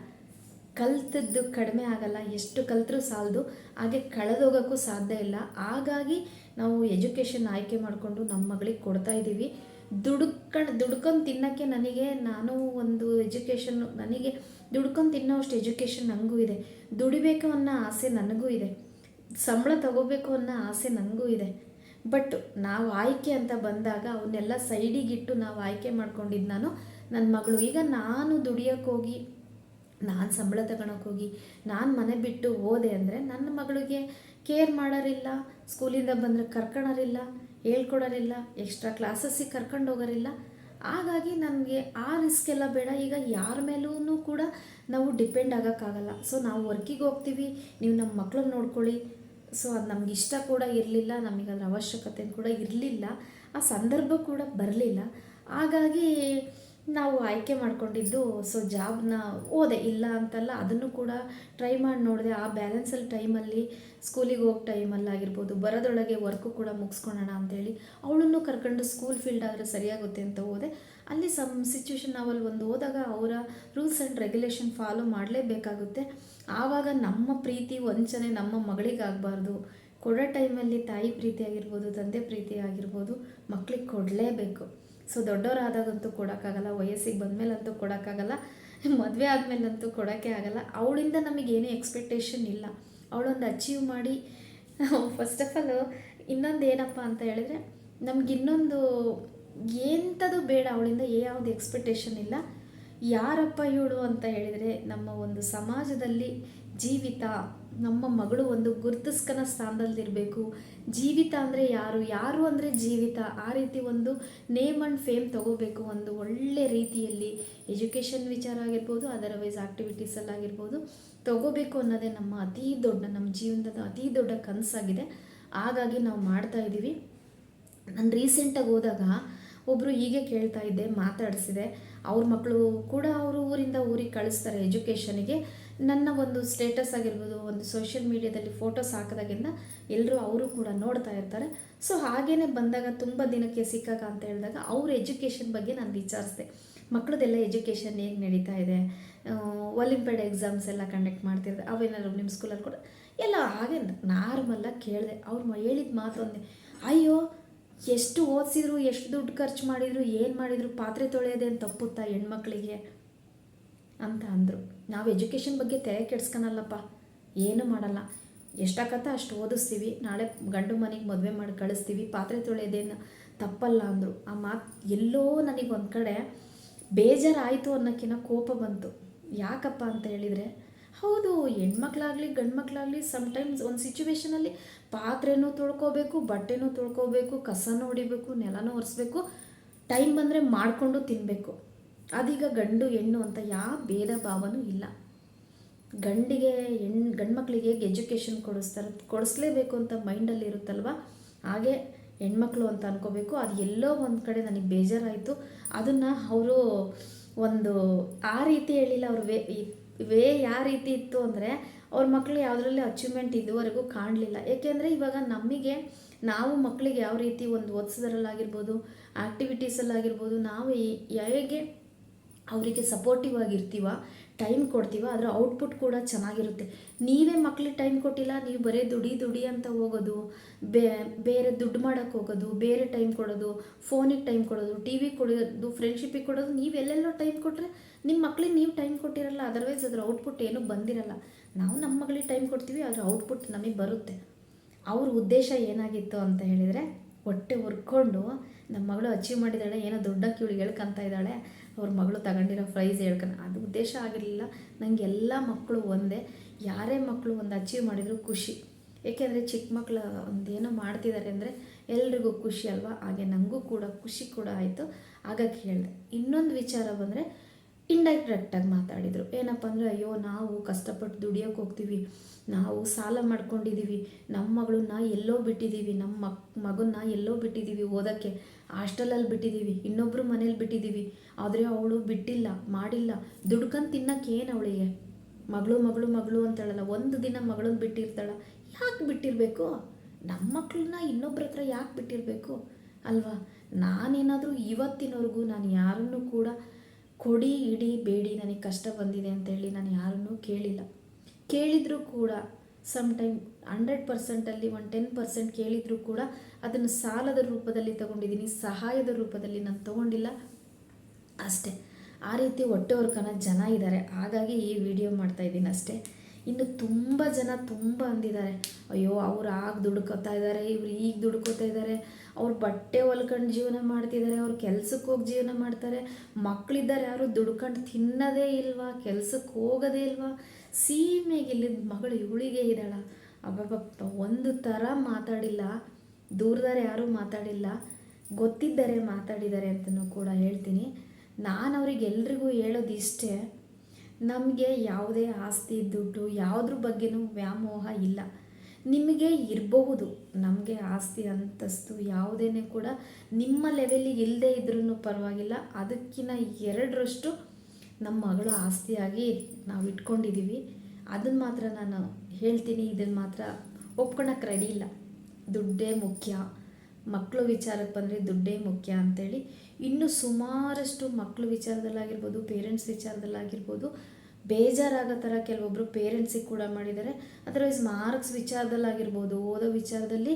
ಕಲ್ತದ್ದು ಕಡಿಮೆ ಆಗಲ್ಲ, ಎಷ್ಟು ಕಲ್ತರೂ ಸಾಲದು, ಹಾಗೆ ಕಳೆದೋಗೋಕ್ಕೂ ಸಾಧ್ಯ ಇಲ್ಲ. ಹಾಗಾಗಿ ನಾವು ಎಜುಕೇಷನ್ ಆಯ್ಕೆ ಮಾಡಿಕೊಂಡು ನಮ್ಮ ಮಗಳಿಗೆ ಕೊಡ್ತಾ ಇದ್ದೀವಿ. ದುಡ್ಕೊಂಡು ದುಡ್ಕೊಂಡು ತಿನ್ನೋಕ್ಕೆ ನನಗೆ ನಾನು ಒಂದು ಎಜುಕೇಷನ್ ನನಗೆ ದುಡ್ಕೊಂಡು ತಿನ್ನೋಷ್ಟು ಎಜುಕೇಷನ್ ನನಗೂ ಇದೆ. ದುಡಿಬೇಕು ಅನ್ನೋ ಆಸೆ ನನಗೂ ಇದೆ. ಸಂಬಳ ತಗೋಬೇಕು ಅನ್ನೋ ಆಸೆ ನನಗೂ ಇದೆ. ಬಟ್ ನಾವು ಆಯ್ಕೆ ಅಂತ ಬಂದಾಗ ಅವನ್ನೆಲ್ಲ ಸೈಡಿಗಿಟ್ಟು ನಾವು ಆಯ್ಕೆ ಮಾಡ್ಕೊಂಡಿದ್ದು ನಾನು ನನ್ನ ಮಗಳು. ಈಗ ನಾನು ದುಡಿಯೋಕ್ಕೋಗಿ ನಾನು ಸಂಬಳ ತಗೊಳಕ್ಕೆ ಹೋಗಿ, ನಾನು ಮನೆ ಬಿಟ್ಟು ಹೋದೆ ಅಂದರೆ ನನ್ನ ಮಗಳಿಗೆ ಕೇರ್ ಮಾಡೋರಿಲ್ಲ ಸ್ಕೂಲಿಂದ ಬಂದರೆ ಕರ್ಕೊಳೋರಿಲ್ಲ. ಹೇಳ್ಕೊಡೋರಿಲ್ಲ ಎಕ್ಸ್ಟ್ರಾ ಕ್ಲಾಸಸ್ಸಿಗೆ ಕರ್ಕೊಂಡು ಹೋಗೋರಿಲ್ಲ. ಹಾಗಾಗಿ ನನಗೆ ಆ ರಿಸ್ಕ್ ಎಲ್ಲ ಬೇಡ. ಈಗ ಯಾರ ಮೇಲೂ ಕೂಡ ನಾವು ಡಿಪೆಂಡ್ ಆಗೋಕ್ಕಾಗಲ್ಲ. ಸೊ ನಾವು ವರ್ಕಿಗೆ ಹೋಗ್ತೀವಿ, ನೀವು ನಮ್ಮ ಮಕ್ಕಳನ್ನ ನೋಡ್ಕೊಳ್ಳಿ. ಸೊ ಅದು ನಮ್ಗೆ ಇಷ್ಟ ಕೂಡ ಇರಲಿಲ್ಲ, ನಮಗೆ ಅದರ ಅವಶ್ಯಕತೆ ಕೂಡ ಇರಲಿಲ್ಲ. ಆ ಸಂದರ್ಭ ಕೂಡ ಬರಲಿಲ್ಲ. ಹಾಗಾಗಿ ನಾವು ಆಯ್ಕೆ ಮಾಡ್ಕೊಂಡಿದ್ದು ಸೊ ಜಾಬ್ನ ಓದೆ, ಇಲ್ಲ ಅಂತಲ್ಲ, ಅದನ್ನು ಕೂಡ ಟ್ರೈ ಮಾಡಿ ನೋಡಿದೆ, ಆ ಬ್ಯಾಲೆನ್ಸಲ್ಲಿ ಟೈಮಲ್ಲಿ ಸ್ಕೂಲಿಗೆ ಹೋಗೋ ಟೈಮಲ್ಲಿ ಆಗಿರ್ಬೋದು, ಬರೋದ್ರೊಳಗೆ ವರ್ಕು ಕೂಡ ಮುಗಿಸ್ಕೊಳ್ಳೋಣ ಅಂತೇಳಿ ಅವಳನ್ನು ಕರ್ಕೊಂಡು ಸ್ಕೂಲ್ ಫೀಲ್ಡ್ ಆದರೆ ಸರಿಯಾಗುತ್ತೆ ಅಂತ ಹೋದೆ ಅಲ್ಲಿ ಸಮ್ ಸಿಚುವೇಶನ್ ನಾವಲ್ಲಿ ಒಂದು ಹೋದಾಗ ಅವರ ರೂಲ್ಸ್ ಆ್ಯಂಡ್ ರೆಗ್ಯುಲೇಷನ್ ಫಾಲೋ ಮಾಡಲೇಬೇಕಾಗುತ್ತೆ. ಆವಾಗ ನಮ್ಮ ಪ್ರೀತಿ ವಂಚನೆ ನಮ್ಮ ಮಗಳಿಗಾಗಬಾರ್ದು. ಕೊಡೋ ಟೈಮಲ್ಲಿ ತಾಯಿ ಪ್ರೀತಿ ಆಗಿರ್ಬೋದು ತಂದೆ ಪ್ರೀತಿ ಆಗಿರ್ಬೋದು ಮಕ್ಳಿಗೆ ಕೊಡಲೇಬೇಕು. ಸೊ ದೊಡ್ಡವರಾದಾಗಂತೂ ಕೊಡೋಕ್ಕಾಗಲ್ಲ, ವಯಸ್ಸಿಗೆ ಬಂದಮೇಲಂತೂ ಕೊಡೋಕ್ಕಾಗಲ್ಲ, ಮದುವೆ ಆದಮೇಲಂತೂ ಕೊಡೋಕ್ಕೆ ಆಗಲ್ಲ. ಅವಳಿಂದ ನಮಗೇನೇ ಎಕ್ಸ್ಪೆಕ್ಟೇಷನ್ ಇಲ್ಲ. ಅವಳೊಂದು ಅಚೀವ್ ಮಾಡಿ ಫಸ್ಟ್ ಆಫ್ ಆಲ್ ಇನ್ನೊಂದು ಏನಪ್ಪ ಅಂತ ಹೇಳಿದ್ರೆ ನಮ್ಗೆ ಇನ್ನೊಂದು ಎಂಥದ್ದು ಬೇಡ, ಅವಳಿಂದ ಯಾವುದು ಎಕ್ಸ್ಪೆಕ್ಟೇಷನ್ ಇಲ್ಲ. ಯಾರಪ್ಪ ಇವಳು ಅಂತ ಹೇಳಿದರೆ, ನಮ್ಮ ಒಂದು ಸಮಾಜದಲ್ಲಿ ಜೀವಿತ, ನಮ್ಮ ಮಗಳು ಒಂದು ಗುರುತಿಸ್ಕನ ಸ್ಥಾನದಲ್ಲಿರಬೇಕು. ಜೀವಿತ ಅಂದರೆ ಯಾರು? ಯಾರು ಅಂದರೆ ಜೀವಿತ? ಆ ರೀತಿ ಒಂದು ನೇಮ್ ಆ್ಯಂಡ್ ಫೇಮ್ ತಗೋಬೇಕು ಒಂದು ಒಳ್ಳೆ ರೀತಿಯಲ್ಲಿ. ಎಜುಕೇಷನ್ ವಿಚಾರ ಆಗಿರ್ಬೋದು ಅದರ್ವೈಸ್ ಆಕ್ಟಿವಿಟೀಸಲ್ಲಾಗಿರ್ಬೋದು ತಗೋಬೇಕು ಅನ್ನೋದೇ ನಮ್ಮ ಅತೀ ದೊಡ್ಡ, ನಮ್ಮ ಜೀವನದ ಅತೀ ದೊಡ್ಡ ಕನಸಾಗಿದೆ. ಹಾಗಾಗಿ ನಾವು ಮಾಡ್ತಾ ಇದ್ದೀವಿ. ನಾನು ರೀಸೆಂಟಾಗಿ ಹೋದಾಗ ಒಬ್ಬರು ಹೀಗೆ ಕೇಳ್ತಾ ಇದ್ದೆ, ಮಾತಾಡಿಸಿದೆ. ಅವ್ರ ಮಕ್ಕಳು ಕೂಡ ಅವರು ಊರಿಂದ ಊರಿಗೆ ಕಳಿಸ್ತಾರೆ ಎಜುಕೇಷನಿಗೆ ನನ್ನ ಒಂದು ಸ್ಟೇಟಸ್ ಆಗಿರ್ಬೋದು, ಒಂದು ಸೋಷಿಯಲ್ ಮೀಡಿಯಾದಲ್ಲಿ ಫೋಟೋಸ್ ಹಾಕಿದಾಗಿಂದ ಎಲ್ಲರೂ ಅವರು ಕೂಡ ನೋಡ್ತಾ ಇರ್ತಾರೆ. ಸೊ ಹಾಗೇ ಬಂದಾಗ ತುಂಬ ದಿನಕ್ಕೆ ಸಿಕ್ಕಾಗ ಅಂತ ಹೇಳಿದಾಗ ಅವ್ರ ಎಜುಕೇಷನ್ ಬಗ್ಗೆ ನಾನು ವಿಚಾರಿಸಿದೆ. ಮಕ್ಕಳದೆಲ್ಲ ಎಜುಕೇಷನ್ ಹೇಗೆ ನಡೀತಾ ಇದೆ? ಒಲಿಂಪಿಯಾಡ್ ಎಕ್ಸಾಮ್ಸ್ ಎಲ್ಲ ಕಂಡಕ್ಟ್ ಮಾಡ್ತಿರ್ತಾರೆ ಅವೇನಾದ್ರು ನಿಮ್ಮ ಸ್ಕೂಲಲ್ಲಿ ಕೂಡ ಎಲ್ಲ ಹಾಗೆ ನಾರ್ಮಲಾಗಿ ಕೇಳಿದೆ. ಅವ್ರು ಹೇಳಿದ ಮಾತು ಒಂದೇ, ಅಯ್ಯೋ, ಎಷ್ಟು ಓದಿಸಿದ್ರು, ಎಷ್ಟು ದುಡ್ಡು ಖರ್ಚು ಮಾಡಿದ್ರು, ಏನು ಮಾಡಿದ್ರು, ಪಾತ್ರೆ ತೊಳೆಯೋದೇನು ತಪ್ಪುತ್ತಾ ಹೆಣ್ಮಕ್ಳಿಗೆ. ಅಂತ ಅಂದರು. ನಾವು ಎಜುಕೇಷನ್ ಬಗ್ಗೆ ತೆರೆ ಕೆಡ್ಸ್ಕೊಳಲ್ಲಪ್ಪ ಏನೂ ಮಾಡಲ್ಲ. ಎಷ್ಟಾಗತ್ತ ಅಷ್ಟು ಓದಿಸ್ತೀವಿ. ನಾಳೆ ಗಂಡು ಮನೆಗೆ ಮದುವೆ ಮಾಡಿ ಕಳಿಸ್ತೀವಿ. ಪಾತ್ರೆ ತೊಳೆಯೋದೇನು ತಪ್ಪಲ್ಲ ಅಂದರು. ಆ ಮಾತು ಎಲ್ಲೋ ನನಗೆ ಒಂದು ಕಡೆ ಬೇಜಾರಾಯಿತು ಅನ್ನೋಕ್ಕಿನ ಕೋಪ ಬಂತು. ಯಾಕಪ್ಪ ಅಂತ ಹೇಳಿದರೆ, ಹೌದು, ಹೆಣ್ಮಕ್ಳಾಗಲಿ ಗಂಡು ಮಕ್ಕಳಾಗಲಿ ಸಮ್ಟೈಮ್ಸ್ ಒಂದು ಸಿಚುವೇಶನಲ್ಲಿ ಪಾತ್ರೆನೂ ತೊಳ್ಕೋಬೇಕು, ಬಟ್ಟೆನೂ ತೊಳ್ಕೋಬೇಕು, ಕಸನೂ ಹೊಡಿಬೇಕು, ನೆಲನೂ ಒರೆಸ್ಬೇಕು ಟೈಮ್ ಬಂದರೆ ಮಾಡಿಕೊಂಡು ತಿನ್ನಬೇಕು ಅದೀಗ ಗಂಡು, ಹೆಣ್ಣು ಅಂತ ಯಾವ ಭೇದ ಭಾವನೂ ಇಲ್ಲ. ಗಂಡಿಗೆ ಹೆಣ್ಣು ಗಂಡು ಮಕ್ಕಳಿಗೆ ಎಜುಕೇಷನ್ ಕೊಡಿಸ್ತಾರೆ, ಕೊಡಿಸ್ಲೇಬೇಕು ಅಂತ ಮೈಂಡಲ್ಲಿ ಇರುತ್ತಲ್ವ? ಹಾಗೆ ಹೆಣ್ಮಕ್ಳು ಅಂತ ಅನ್ಕೋಬೇಕು. ಅದು ಎಲ್ಲೋ ಒಂದು ಕಡೆ ನನಗೆ ಬೇಜಾರಾಯಿತು. ಅದನ್ನು ಅವರು ಒಂದು ಆ ರೀತಿ ಹೇಳಿಲ್ಲ ಅವ್ರ ವೇ ವೇ ಯಾವ ರೀತಿ ಇತ್ತು ಅಂದರೆ ಅವ್ರ ಮಕ್ಕಳು ಯಾವುದರಲ್ಲಿ ಅಚೀವ್ಮೆಂಟ್ ಇದುವರೆಗೂ ಕಾಣಲಿಲ್ಲ. ಏಕೆಂದರೆ ಇವಾಗ ನಮಗೆ, ನಾವು ಮಕ್ಕಳಿಗೆ ಯಾವ ರೀತಿ ಒಂದು ಓದಿಸೋದ್ರಲ್ಲಾಗಿರ್ಬೋದು ಆ್ಯಕ್ಟಿವಿಟೀಸಲ್ಲಾಗಿರ್ಬೋದು ನಾವು ಹೇಗೆ ಅವರಿಗೆ ಸಪೋರ್ಟಿವ್ ಆಗಿರ್ತೀವ ಟೈಮ್ ಕೊಡ್ತೀವ ಅದರ ಔಟ್ಪುಟ್ ಕೂಡ ಚೆನ್ನಾಗಿರುತ್ತೆ. ನೀವೇ ಮಕ್ಳಿಗೆ ಟೈಮ್ ಕೊಟ್ಟಿಲ್ಲ, ನೀವು ಬರೀ ದುಡಿ ದುಡಿ ಅಂತ ಹೋಗೋದು ಬೇರೆ ದುಡ್ಡು ಮಾಡೋಕ್ಕೆ ಹೋಗೋದು, ಬೇರೆ ಟೈಮ್ ಕೊಡೋದು ಫೋನಿಗೆ ಟೈಮ್ ಕೊಡೋದು ಟಿ ವಿ ಕೊಡೋದು ಫ್ರೆಂಡ್ಶಿಪ್ಪಿಗೆ ಕೊಡೋದು, ನೀವು ಎಲ್ಲೆಲ್ಲೋ ಟೈಮ್ ಕೊಟ್ಟರೆ ನಿಮ್ಮ ಮಕ್ಳಿಗೆ ನೀವು ಟೈಮ್ ಕೊಟ್ಟಿರಲ್ಲ ಅದರ್ವೈಸ್ ಅದರ ಔಟ್ಪುಟ್ ಏನೂ ಬಂದಿರಲ್ಲ. ನಾವು ನಮ್ಮ ಮಗಳಿಗೆ ಟೈಮ್ ಕೊಡ್ತೀವಿ ಅದರ ಔಟ್ಪುಟ್ ನಮಗೆ ಬರುತ್ತೆ. ಅವ್ರ ಉದ್ದೇಶ ಏನಾಗಿತ್ತು ಅಂತ ಹೇಳಿದರೆ, ಹೊಟ್ಟೆ ಹುರ್ಕೊಂಡು ನಮ್ಮ ಮಗಳು ಅಚೀವ್ ಮಾಡಿದ್ದಾಳೆ, ಏನೋ ದೊಡ್ಡ ಕಿವಿಗೆ ಹೇಳ್ಕೊಂತ ಇದ್ದಾಳೆ ಅವ್ರ ಮಗಳು ತಗೊಂಡಿರೋ ಪ್ರೈಸ್ ಹೇಳ್ಕೊಂಡು ಅದು ಉದ್ದೇಶ ಆಗಿರಲಿಲ್ಲ. ನನಗೆ ಎಲ್ಲ ಮಕ್ಕಳು ಒಂದೇ. ಯಾರೇ ಮಕ್ಕಳು ಒಂದು ಅಚೀವ್ ಮಾಡಿದರೂ ಖುಷಿ. ಏಕೆಂದರೆ ಚಿಕ್ಕ ಮಕ್ಕಳು ಒಂದು ಏನೋ ಮಾಡ್ತಿದ್ದಾರೆ ಅಂದರೆ ಎಲ್ರಿಗೂ ಖುಷಿ ಅಲ್ವಾ? ಹಾಗೆ ನನಗೂ ಕೂಡ ಖುಷಿ ಕೂಡ ಆಯಿತು. ಹಾಗಾಗಿ ಹೇಳಿದೆ. ಇನ್ನೊಂದು ವಿಚಾರ ಬಂದರೆ ಇಂಡೈರೆಕ್ಟಾಗಿ ಮಾತಾಡಿದರು. ಏನಪ್ಪ ಅಂದರೆ, ಅಯ್ಯೋ, ನಾವು ಕಷ್ಟಪಟ್ಟು ದುಡಿಯೋಕೆ ಹೋಗ್ತೀವಿ. ನಾವು ಸಾಲ ಮಾಡ್ಕೊಂಡಿದ್ದೀವಿ ನಮ್ಮ ಮಗಳನ್ನ ಎಲ್ಲೋ ಬಿಟ್ಟಿದ್ದೀವಿ ನಮ್ಮ ಮಕ್, ಮಗನ್ನ ಎಲ್ಲೋ ಬಿಟ್ಟಿದ್ದೀವಿ ಓದೋಕ್ಕೆ. ಹಾಸ್ಟೆಲಲ್ಲಿ ಬಿಟ್ಟಿದ್ದೀವಿ ಇನ್ನೊಬ್ಬರು ಮನೇಲಿ ಬಿಟ್ಟಿದ್ದೀವಿ. ಆದರೆ ಅವಳು ಬಿಟ್ಟಿಲ್ಲ, ಮಾಡಿಲ್ಲ. ದುಡ್ಕೊಂಡು ತಿನ್ನಕ್ಕೆ ಅವಳಿಗೆ? ಮಗಳು ಮಗಳು ಮಗಳು ಅಂತೇಳಲ್ಲ, ಒಂದು ದಿನ ಮಗಳನ್ನ ಬಿಟ್ಟಿರ್ತಾಳ. ಯಾಕೆ ಬಿಟ್ಟಿರಬೇಕು? ನಮ್ಮ ಮಕ್ಕಳನ್ನ ಇನ್ನೊಬ್ರ ಹತ್ರ ಯಾಕೆ ಬಿಟ್ಟಿರಬೇಕು? ಅಲ್ವಾ? ನಾನೇನಾದರೂ ಇವತ್ತಿನವರೆಗೂ ನಾನು ಯಾರನ್ನೂ ಕೂಡ ಕೊಡಿ, ಇಡಿ, ಬೇಡಿ, ನನಗೆ ಕಷ್ಟ ಬಂದಿದೆ ಅಂತೇಳಿ ನಾನು ಯಾರನ್ನೂ ಕೇಳಿಲ್ಲ. ಕೇಳಿದರೂ ಕೂಡ ಸಮ್ ಟೈಮ್ ಹಂಡ್ರೆಡ್ ಪರ್ಸೆಂಟಲ್ಲಿ ಒಂದು ಟೆನ್ ಪರ್ಸೆಂಟ್ ಕೇಳಿದರೂ ಕೂಡ ಅದನ್ನು ಸಾಲದ ರೂಪದಲ್ಲಿ ತಗೊಂಡಿದ್ದೀನಿ, ಸಹಾಯದ ರೂಪದಲ್ಲಿ ನಾನು ತಗೊಂಡಿಲ್ಲ. ಅಷ್ಟೇ, ಆ ರೀತಿ ಹೊಟ್ಟೆ ಜನ ಇದ್ದಾರೆ ಹಾಗಾಗಿ ಈ ವಿಡಿಯೋ ಮಾಡ್ತಾ ಇದ್ದೀನಿ ಅಷ್ಟೇ. ಇನ್ನು ತುಂಬ ಜನ ತುಂಬ ಅಂದಿದ್ದಾರೆ. ಅಯ್ಯೋ, ಅವ್ರು ಆಗ ದುಡ್ಕೋತಾ ಇದ್ದಾರೆ, ಇವ್ರು ಈಗ ದುಡ್ಕೋತಾ ಇದ್ದಾರೆ. ಅವ್ರು ಬಟ್ಟೆ ಹೊಲ್ಕೊಂಡು ಜೀವನ ಮಾಡ್ತಿದ್ದಾರೆ, ಅವ್ರು ಕೆಲ್ಸಕ್ಕೆ ಹೋಗಿ ಜೀವನ ಮಾಡ್ತಾರೆ. ಮಕ್ಕಳಿದ್ದಾರೆ ಯಾರು ದುಡ್ಕೊಂಡು ತಿನ್ನೋದೇ ಇಲ್ವಾ, ಕೆಲ್ಸಕ್ಕೆ ಹೋಗೋದೇ ಇಲ್ವಾ? ಸೀಮೆಗೆ ಇಲ್ಲಿದ್ದ ಮಗಳು ಇವಳಿಗೆ ಇದ್ದಾಳ. ಅಬ್ಬಬ್ಬ ಒಂದು ಥರ ಮಾತಾಡಿಲ್ಲ. ದೂರದಾರೆ ಯಾರೂ ಮಾತಾಡಿಲ್ಲ. ಗೊತ್ತಿದ್ದರೆ ಮಾತಾಡಿದ್ದಾರೆ ಅಂತಲೂ ಕೂಡ ಹೇಳ್ತೀನಿ. ನಾನು ಅವ್ರಿಗೆ ಎಲ್ರಿಗೂ ಹೇಳೋದು ಇಷ್ಟೇ, ನಮಗೆ ಯಾವುದೇ ಆಸ್ತಿ, ದುಡ್ಡು ಯಾವುದ್ರ ಬಗ್ಗೆನೂ ವ್ಯಾಮೋಹ ಇಲ್ಲ. ನಿಮಗೆ ಇರಬಹುದು, ನಮಗೆ ಆಸ್ತಿ ಅಂತಸ್ತು ಯಾವುದೇ ಕೂಡ ನಿಮ್ಮ ಲೆವೆಲಿಗೆ ಇಲ್ಲದೆ ಇದ್ರೂ ಪರವಾಗಿಲ್ಲ. ಅದಕ್ಕಿಂತ ಎರಡರಷ್ಟು ನಮ್ಮ ಮಗಳು ಆಸ್ತಿಯಾಗಿ ನಾವು ಇಟ್ಕೊಂಡಿದ್ದೀವಿ ಅದನ್ನು ಮಾತ್ರ ನಾನು ಹೇಳ್ತೀನಿ ಇದನ್ನು ಮಾತ್ರ ಒಪ್ಕೊಳಕ್ಕೆ ರೆಡಿ ಇಲ್ಲ. ದುಡ್ಡೇ ಮುಖ್ಯ. ಮಕ್ಕಳು ವಿಚಾರಕ್ಕೆ ಬಂದರೆ ದುಡ್ಡೇ ಮುಖ್ಯ ಅಂತೇಳಿ ಇನ್ನು ಸುಮಾರಷ್ಟು ಮಕ್ಕಳು ವಿಚಾರದಲ್ಲಾಗಿರ್ಬೋದು ಪೇರೆಂಟ್ಸ್ ವಿಚಾರದಲ್ಲಾಗಿರ್ಬೋದು, ಬೇಜಾರಾಗೋ ಥರ ಕೆಲವೊಬ್ಬರು ಪೇರೆಂಟ್ಸಿಗೆ ಕೂಡ ಮಾಡಿದ್ದಾರೆ. ಅದರ್ವೈಸ್ ಮಾರ್ಕ್ಸ್ ವಿಚಾರದಲ್ಲಾಗಿರ್ಬೋದು, ಓದೋ ವಿಚಾರದಲ್ಲಿ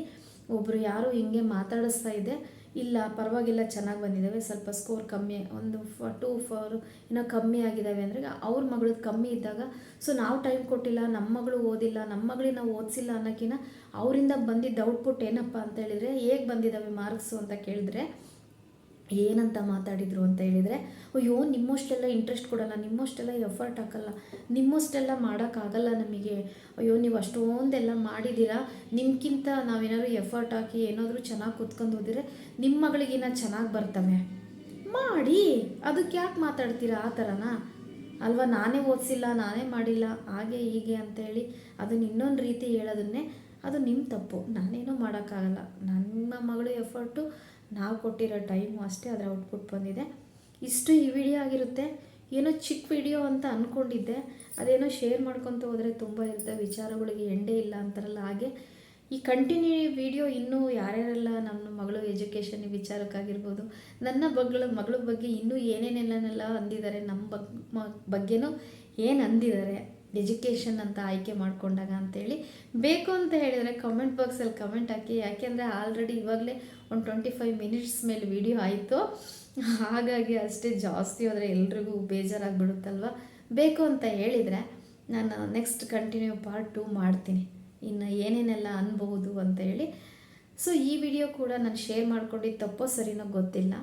ಒಬ್ಬರು ಯಾರು ಹಿಂಗೆ ಮಾತಾಡಿಸ್ತಾ ಇದೆ. ಇಲ್ಲ, ಪರವಾಗಿಲ್ಲ, ಚೆನ್ನಾಗಿ ಬಂದಿದ್ದಾವೆ ಸ್ವಲ್ಪ ಸ್ಕೋರ್ ಕಮ್ಮಿ, ಒಂದು ಫ ಟೂ ಫೋರ್ ಇನ್ನೂ ಕಮ್ಮಿ ಆಗಿದ್ದಾವೆ ಅಂದರೆ ಅವ್ರ ಮಗಳದ್ದು ಕಮ್ಮಿ ಇದ್ದಾಗ ಸೊ ನಾವು ಟೈಮ್ ಕೊಟ್ಟಿಲ್ಲ ನಮ್ಮ ಮಗಳು ಓದಿಲ್ಲ ನಮ್ಮ ಮಗಳಿಗೆ ನಾವು ಓದಿಸಿಲ್ಲ ಅನ್ನೋಕ್ಕಿಂತ ಅವರಿಂದ ಬಂದಿದ್ದ ಔಟ್ಪುಟ್ ಏನಪ್ಪ ಅಂತ ಹೇಳಿದರೆ, ಹೇಗೆ ಬಂದಿದ್ದಾವೆ ಮಾರ್ಕ್ಸು ಅಂತ ಕೇಳಿದ್ರೆ ಏನಂತ ಮಾತಾಡಿದರು ಅಂತ ಹೇಳಿದರೆ, ಅಯ್ಯೋ, ನಿಮ್ಮಷ್ಟೆಲ್ಲ ಇಂಟ್ರೆಸ್ಟ್ ಕೊಡಲ್ಲ, ನಿಮ್ಮಷ್ಟೆಲ್ಲ ಎಫರ್ಟ್ ಹಾಕಲ್ಲ, ನಿಮ್ಮಷ್ಟೆಲ್ಲ ಮಾಡೋಕ್ಕಾಗಲ್ಲ ನಮಗೆ. ಅಯ್ಯೋ, ನೀವು ಅಷ್ಟೊಂದೆಲ್ಲ ಮಾಡಿದ್ದೀರಾ? ನಿಮ್ಗಿಂತ ನಾವೇನಾದ್ರು ಎಫರ್ಟ್ ಹಾಕಿ ಏನಾದರೂ ಚೆನ್ನಾಗಿ ಕೂತ್ಕೊಂಡು ಹೋದಿದ್ರೆ ನಿಮ್ಮ ಮಗಳಿಗಿನ್ನ ಚೆನ್ನಾಗಿ ಬರ್ತವೆ. ಮಾಡಿ! ಅದಕ್ಕೆ ಯಾಕೆ ಮಾತಾಡ್ತೀರಾ ಆ ಥರನಾ ಅಲ್ವಾ, ನಾನೇ ಓದಿಸಿಲ್ಲ, ನಾನೇ ಮಾಡಿಲ್ಲ, ಹಾಗೆ ಹೀಗೆ ಅಂತೇಳಿ ಅದನ್ನ ಇನ್ನೊಂದು ರೀತಿ ಹೇಳೋದನ್ನೇ ಅದು ನಿಮ್ಮ ತಪ್ಪು. ನಾನೇನೂ ಮಾಡೋಕ್ಕಾಗಲ್ಲ. ನನ್ನ ಮಗಳು ಎಫರ್ಟು ನಾವು ಕೊಟ್ಟಿರೋ ಟೈಮು ಅಷ್ಟೇ ಅದರ ಔಟ್ಪುಟ್ ಬಂದಿದೆ. ಇಷ್ಟು ಈ ವಿಡಿಯೋ ಆಗಿರುತ್ತೆ. ಏನೋ ಚಿಕ್ಕ ವಿಡಿಯೋ ಅಂತ ಅಂದ್ಕೊಂಡಿದ್ದೆ ಅದೇನೋ ಶೇರ್ ಮಾಡ್ಕೊತ ಹೋದರೆ ತುಂಬ ಇರುತ್ತೆ ವಿಚಾರಗಳಿಗೆ ಎಂಡೇ ಇಲ್ಲ ಅಂತಾರಲ್ಲ ಹಾಗೆ. ಈ ಕಂಟಿನ್ಯೂ ವಿಡಿಯೋ ಇನ್ನೂ ಯಾರ್ಯಾರೆಲ್ಲ ನಮ್ಮ ಮಗಳು ಎಜುಕೇಷನ್ ವಿಚಾರಕ್ಕಾಗಿರ್ಬೋದು, ನನ್ನ ಮಗಳ ಮಗಳ ಬಗ್ಗೆ ಇನ್ನೂ ಏನೇನೆಲ್ಲನೆಲ್ಲ ಅಂದಿದ್ದಾರೆ, ನಮ್ಮ ಬಗ್ ಬಗ್ಗೆನೂ ಏನು ಅಂದಿದ್ದಾರೆ ಎಜುಕೇಷನ್ ಅಂತ ಆಯ್ಕೆ ಮಾಡ್ಕೊಂಡಾಗ ಅಂತೇಳಿ ಬೇಕು ಅಂತ ಹೇಳಿದರೆ ಕಮೆಂಟ್ ಬಾಕ್ಸಲ್ಲಿ ಕಮೆಂಟ್ ಹಾಕಿ. ಯಾಕೆಂದರೆ ಆಲ್ರೆಡಿ ಇವಾಗಲೇ ಒಂದು ಟ್ವೆಂಟಿ ಫೈವ್ ಮಿನಿಟ್ಸ್ ಮೇಲೆ ವಿಡಿಯೋ ಆಯಿತು. ಹಾಗಾಗಿ ಅಷ್ಟೇ ಜಾಸ್ತಿ ಹೋದರೆ ಎಲ್ರಿಗೂ ಬೇಜಾರಾಗ್ಬಿಡುತ್ತಲ್ವ? ಬೇಕು ಅಂತ ಹೇಳಿದರೆ ನಾನು ನೆಕ್ಸ್ಟ್ ಕಂಟಿನ್ಯೂ ಪಾರ್ಟ್ ಟೂ ಮಾಡ್ತೀನಿ. ಇನ್ನು ಏನೇನೆಲ್ಲ ಅನ್ಬಹುದು ಅಂತ ಹೇಳಿ. ಸೊ ಈ ವಿಡಿಯೋ ಕೂಡ ನಾನು ಶೇರ್ ಮಾಡ್ಕೊಂಡಿದ್ದು ತಪ್ಪೋ ಸರಿನೋ ಗೊತ್ತಿಲ್ಲ.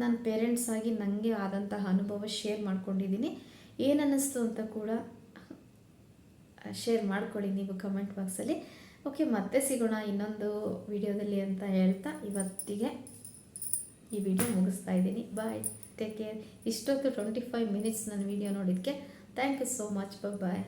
ನನ್ನ ಪೇರೆಂಟ್ಸ್ ಆಗಿ ನನಗೆ ಆದಂತಹ ಅನುಭವ ಶೇರ್ ಮಾಡ್ಕೊಂಡಿದ್ದೀನಿ. ಏನನ್ನಿಸ್ತು ಅಂತ ಕೂಡ ಶೇರ್ ಮಾಡ್ಕೊಳ್ಳಿ ನೀವು ಕಮೆಂಟ್ ಬಾಕ್ಸಲ್ಲಿ ಓಕೆ ಮತ್ತೆ ಸಿಗೋಣ ಇನ್ನೊಂದು ವಿಡಿಯೋದಲ್ಲಿ ಅಂತ ಹೇಳ್ತಾ ಇವತ್ತಿಗೆ ಈ ವಿಡಿಯೋ ಮುಗಿಸ್ತಾ ಇದ್ದೀನಿ. ಬಾಯ್ ಟೇಕ್ ಕೇರ್ ಇಷ್ಟೊತ್ತು ಟ್ವೆಂಟಿ ಫೈವ್ ಮಿನಿಟ್ಸ್ ನನ್ನ ವಿಡಿಯೋ ನೋಡಿದ್ದಕ್ಕೆ. Thank you so much bye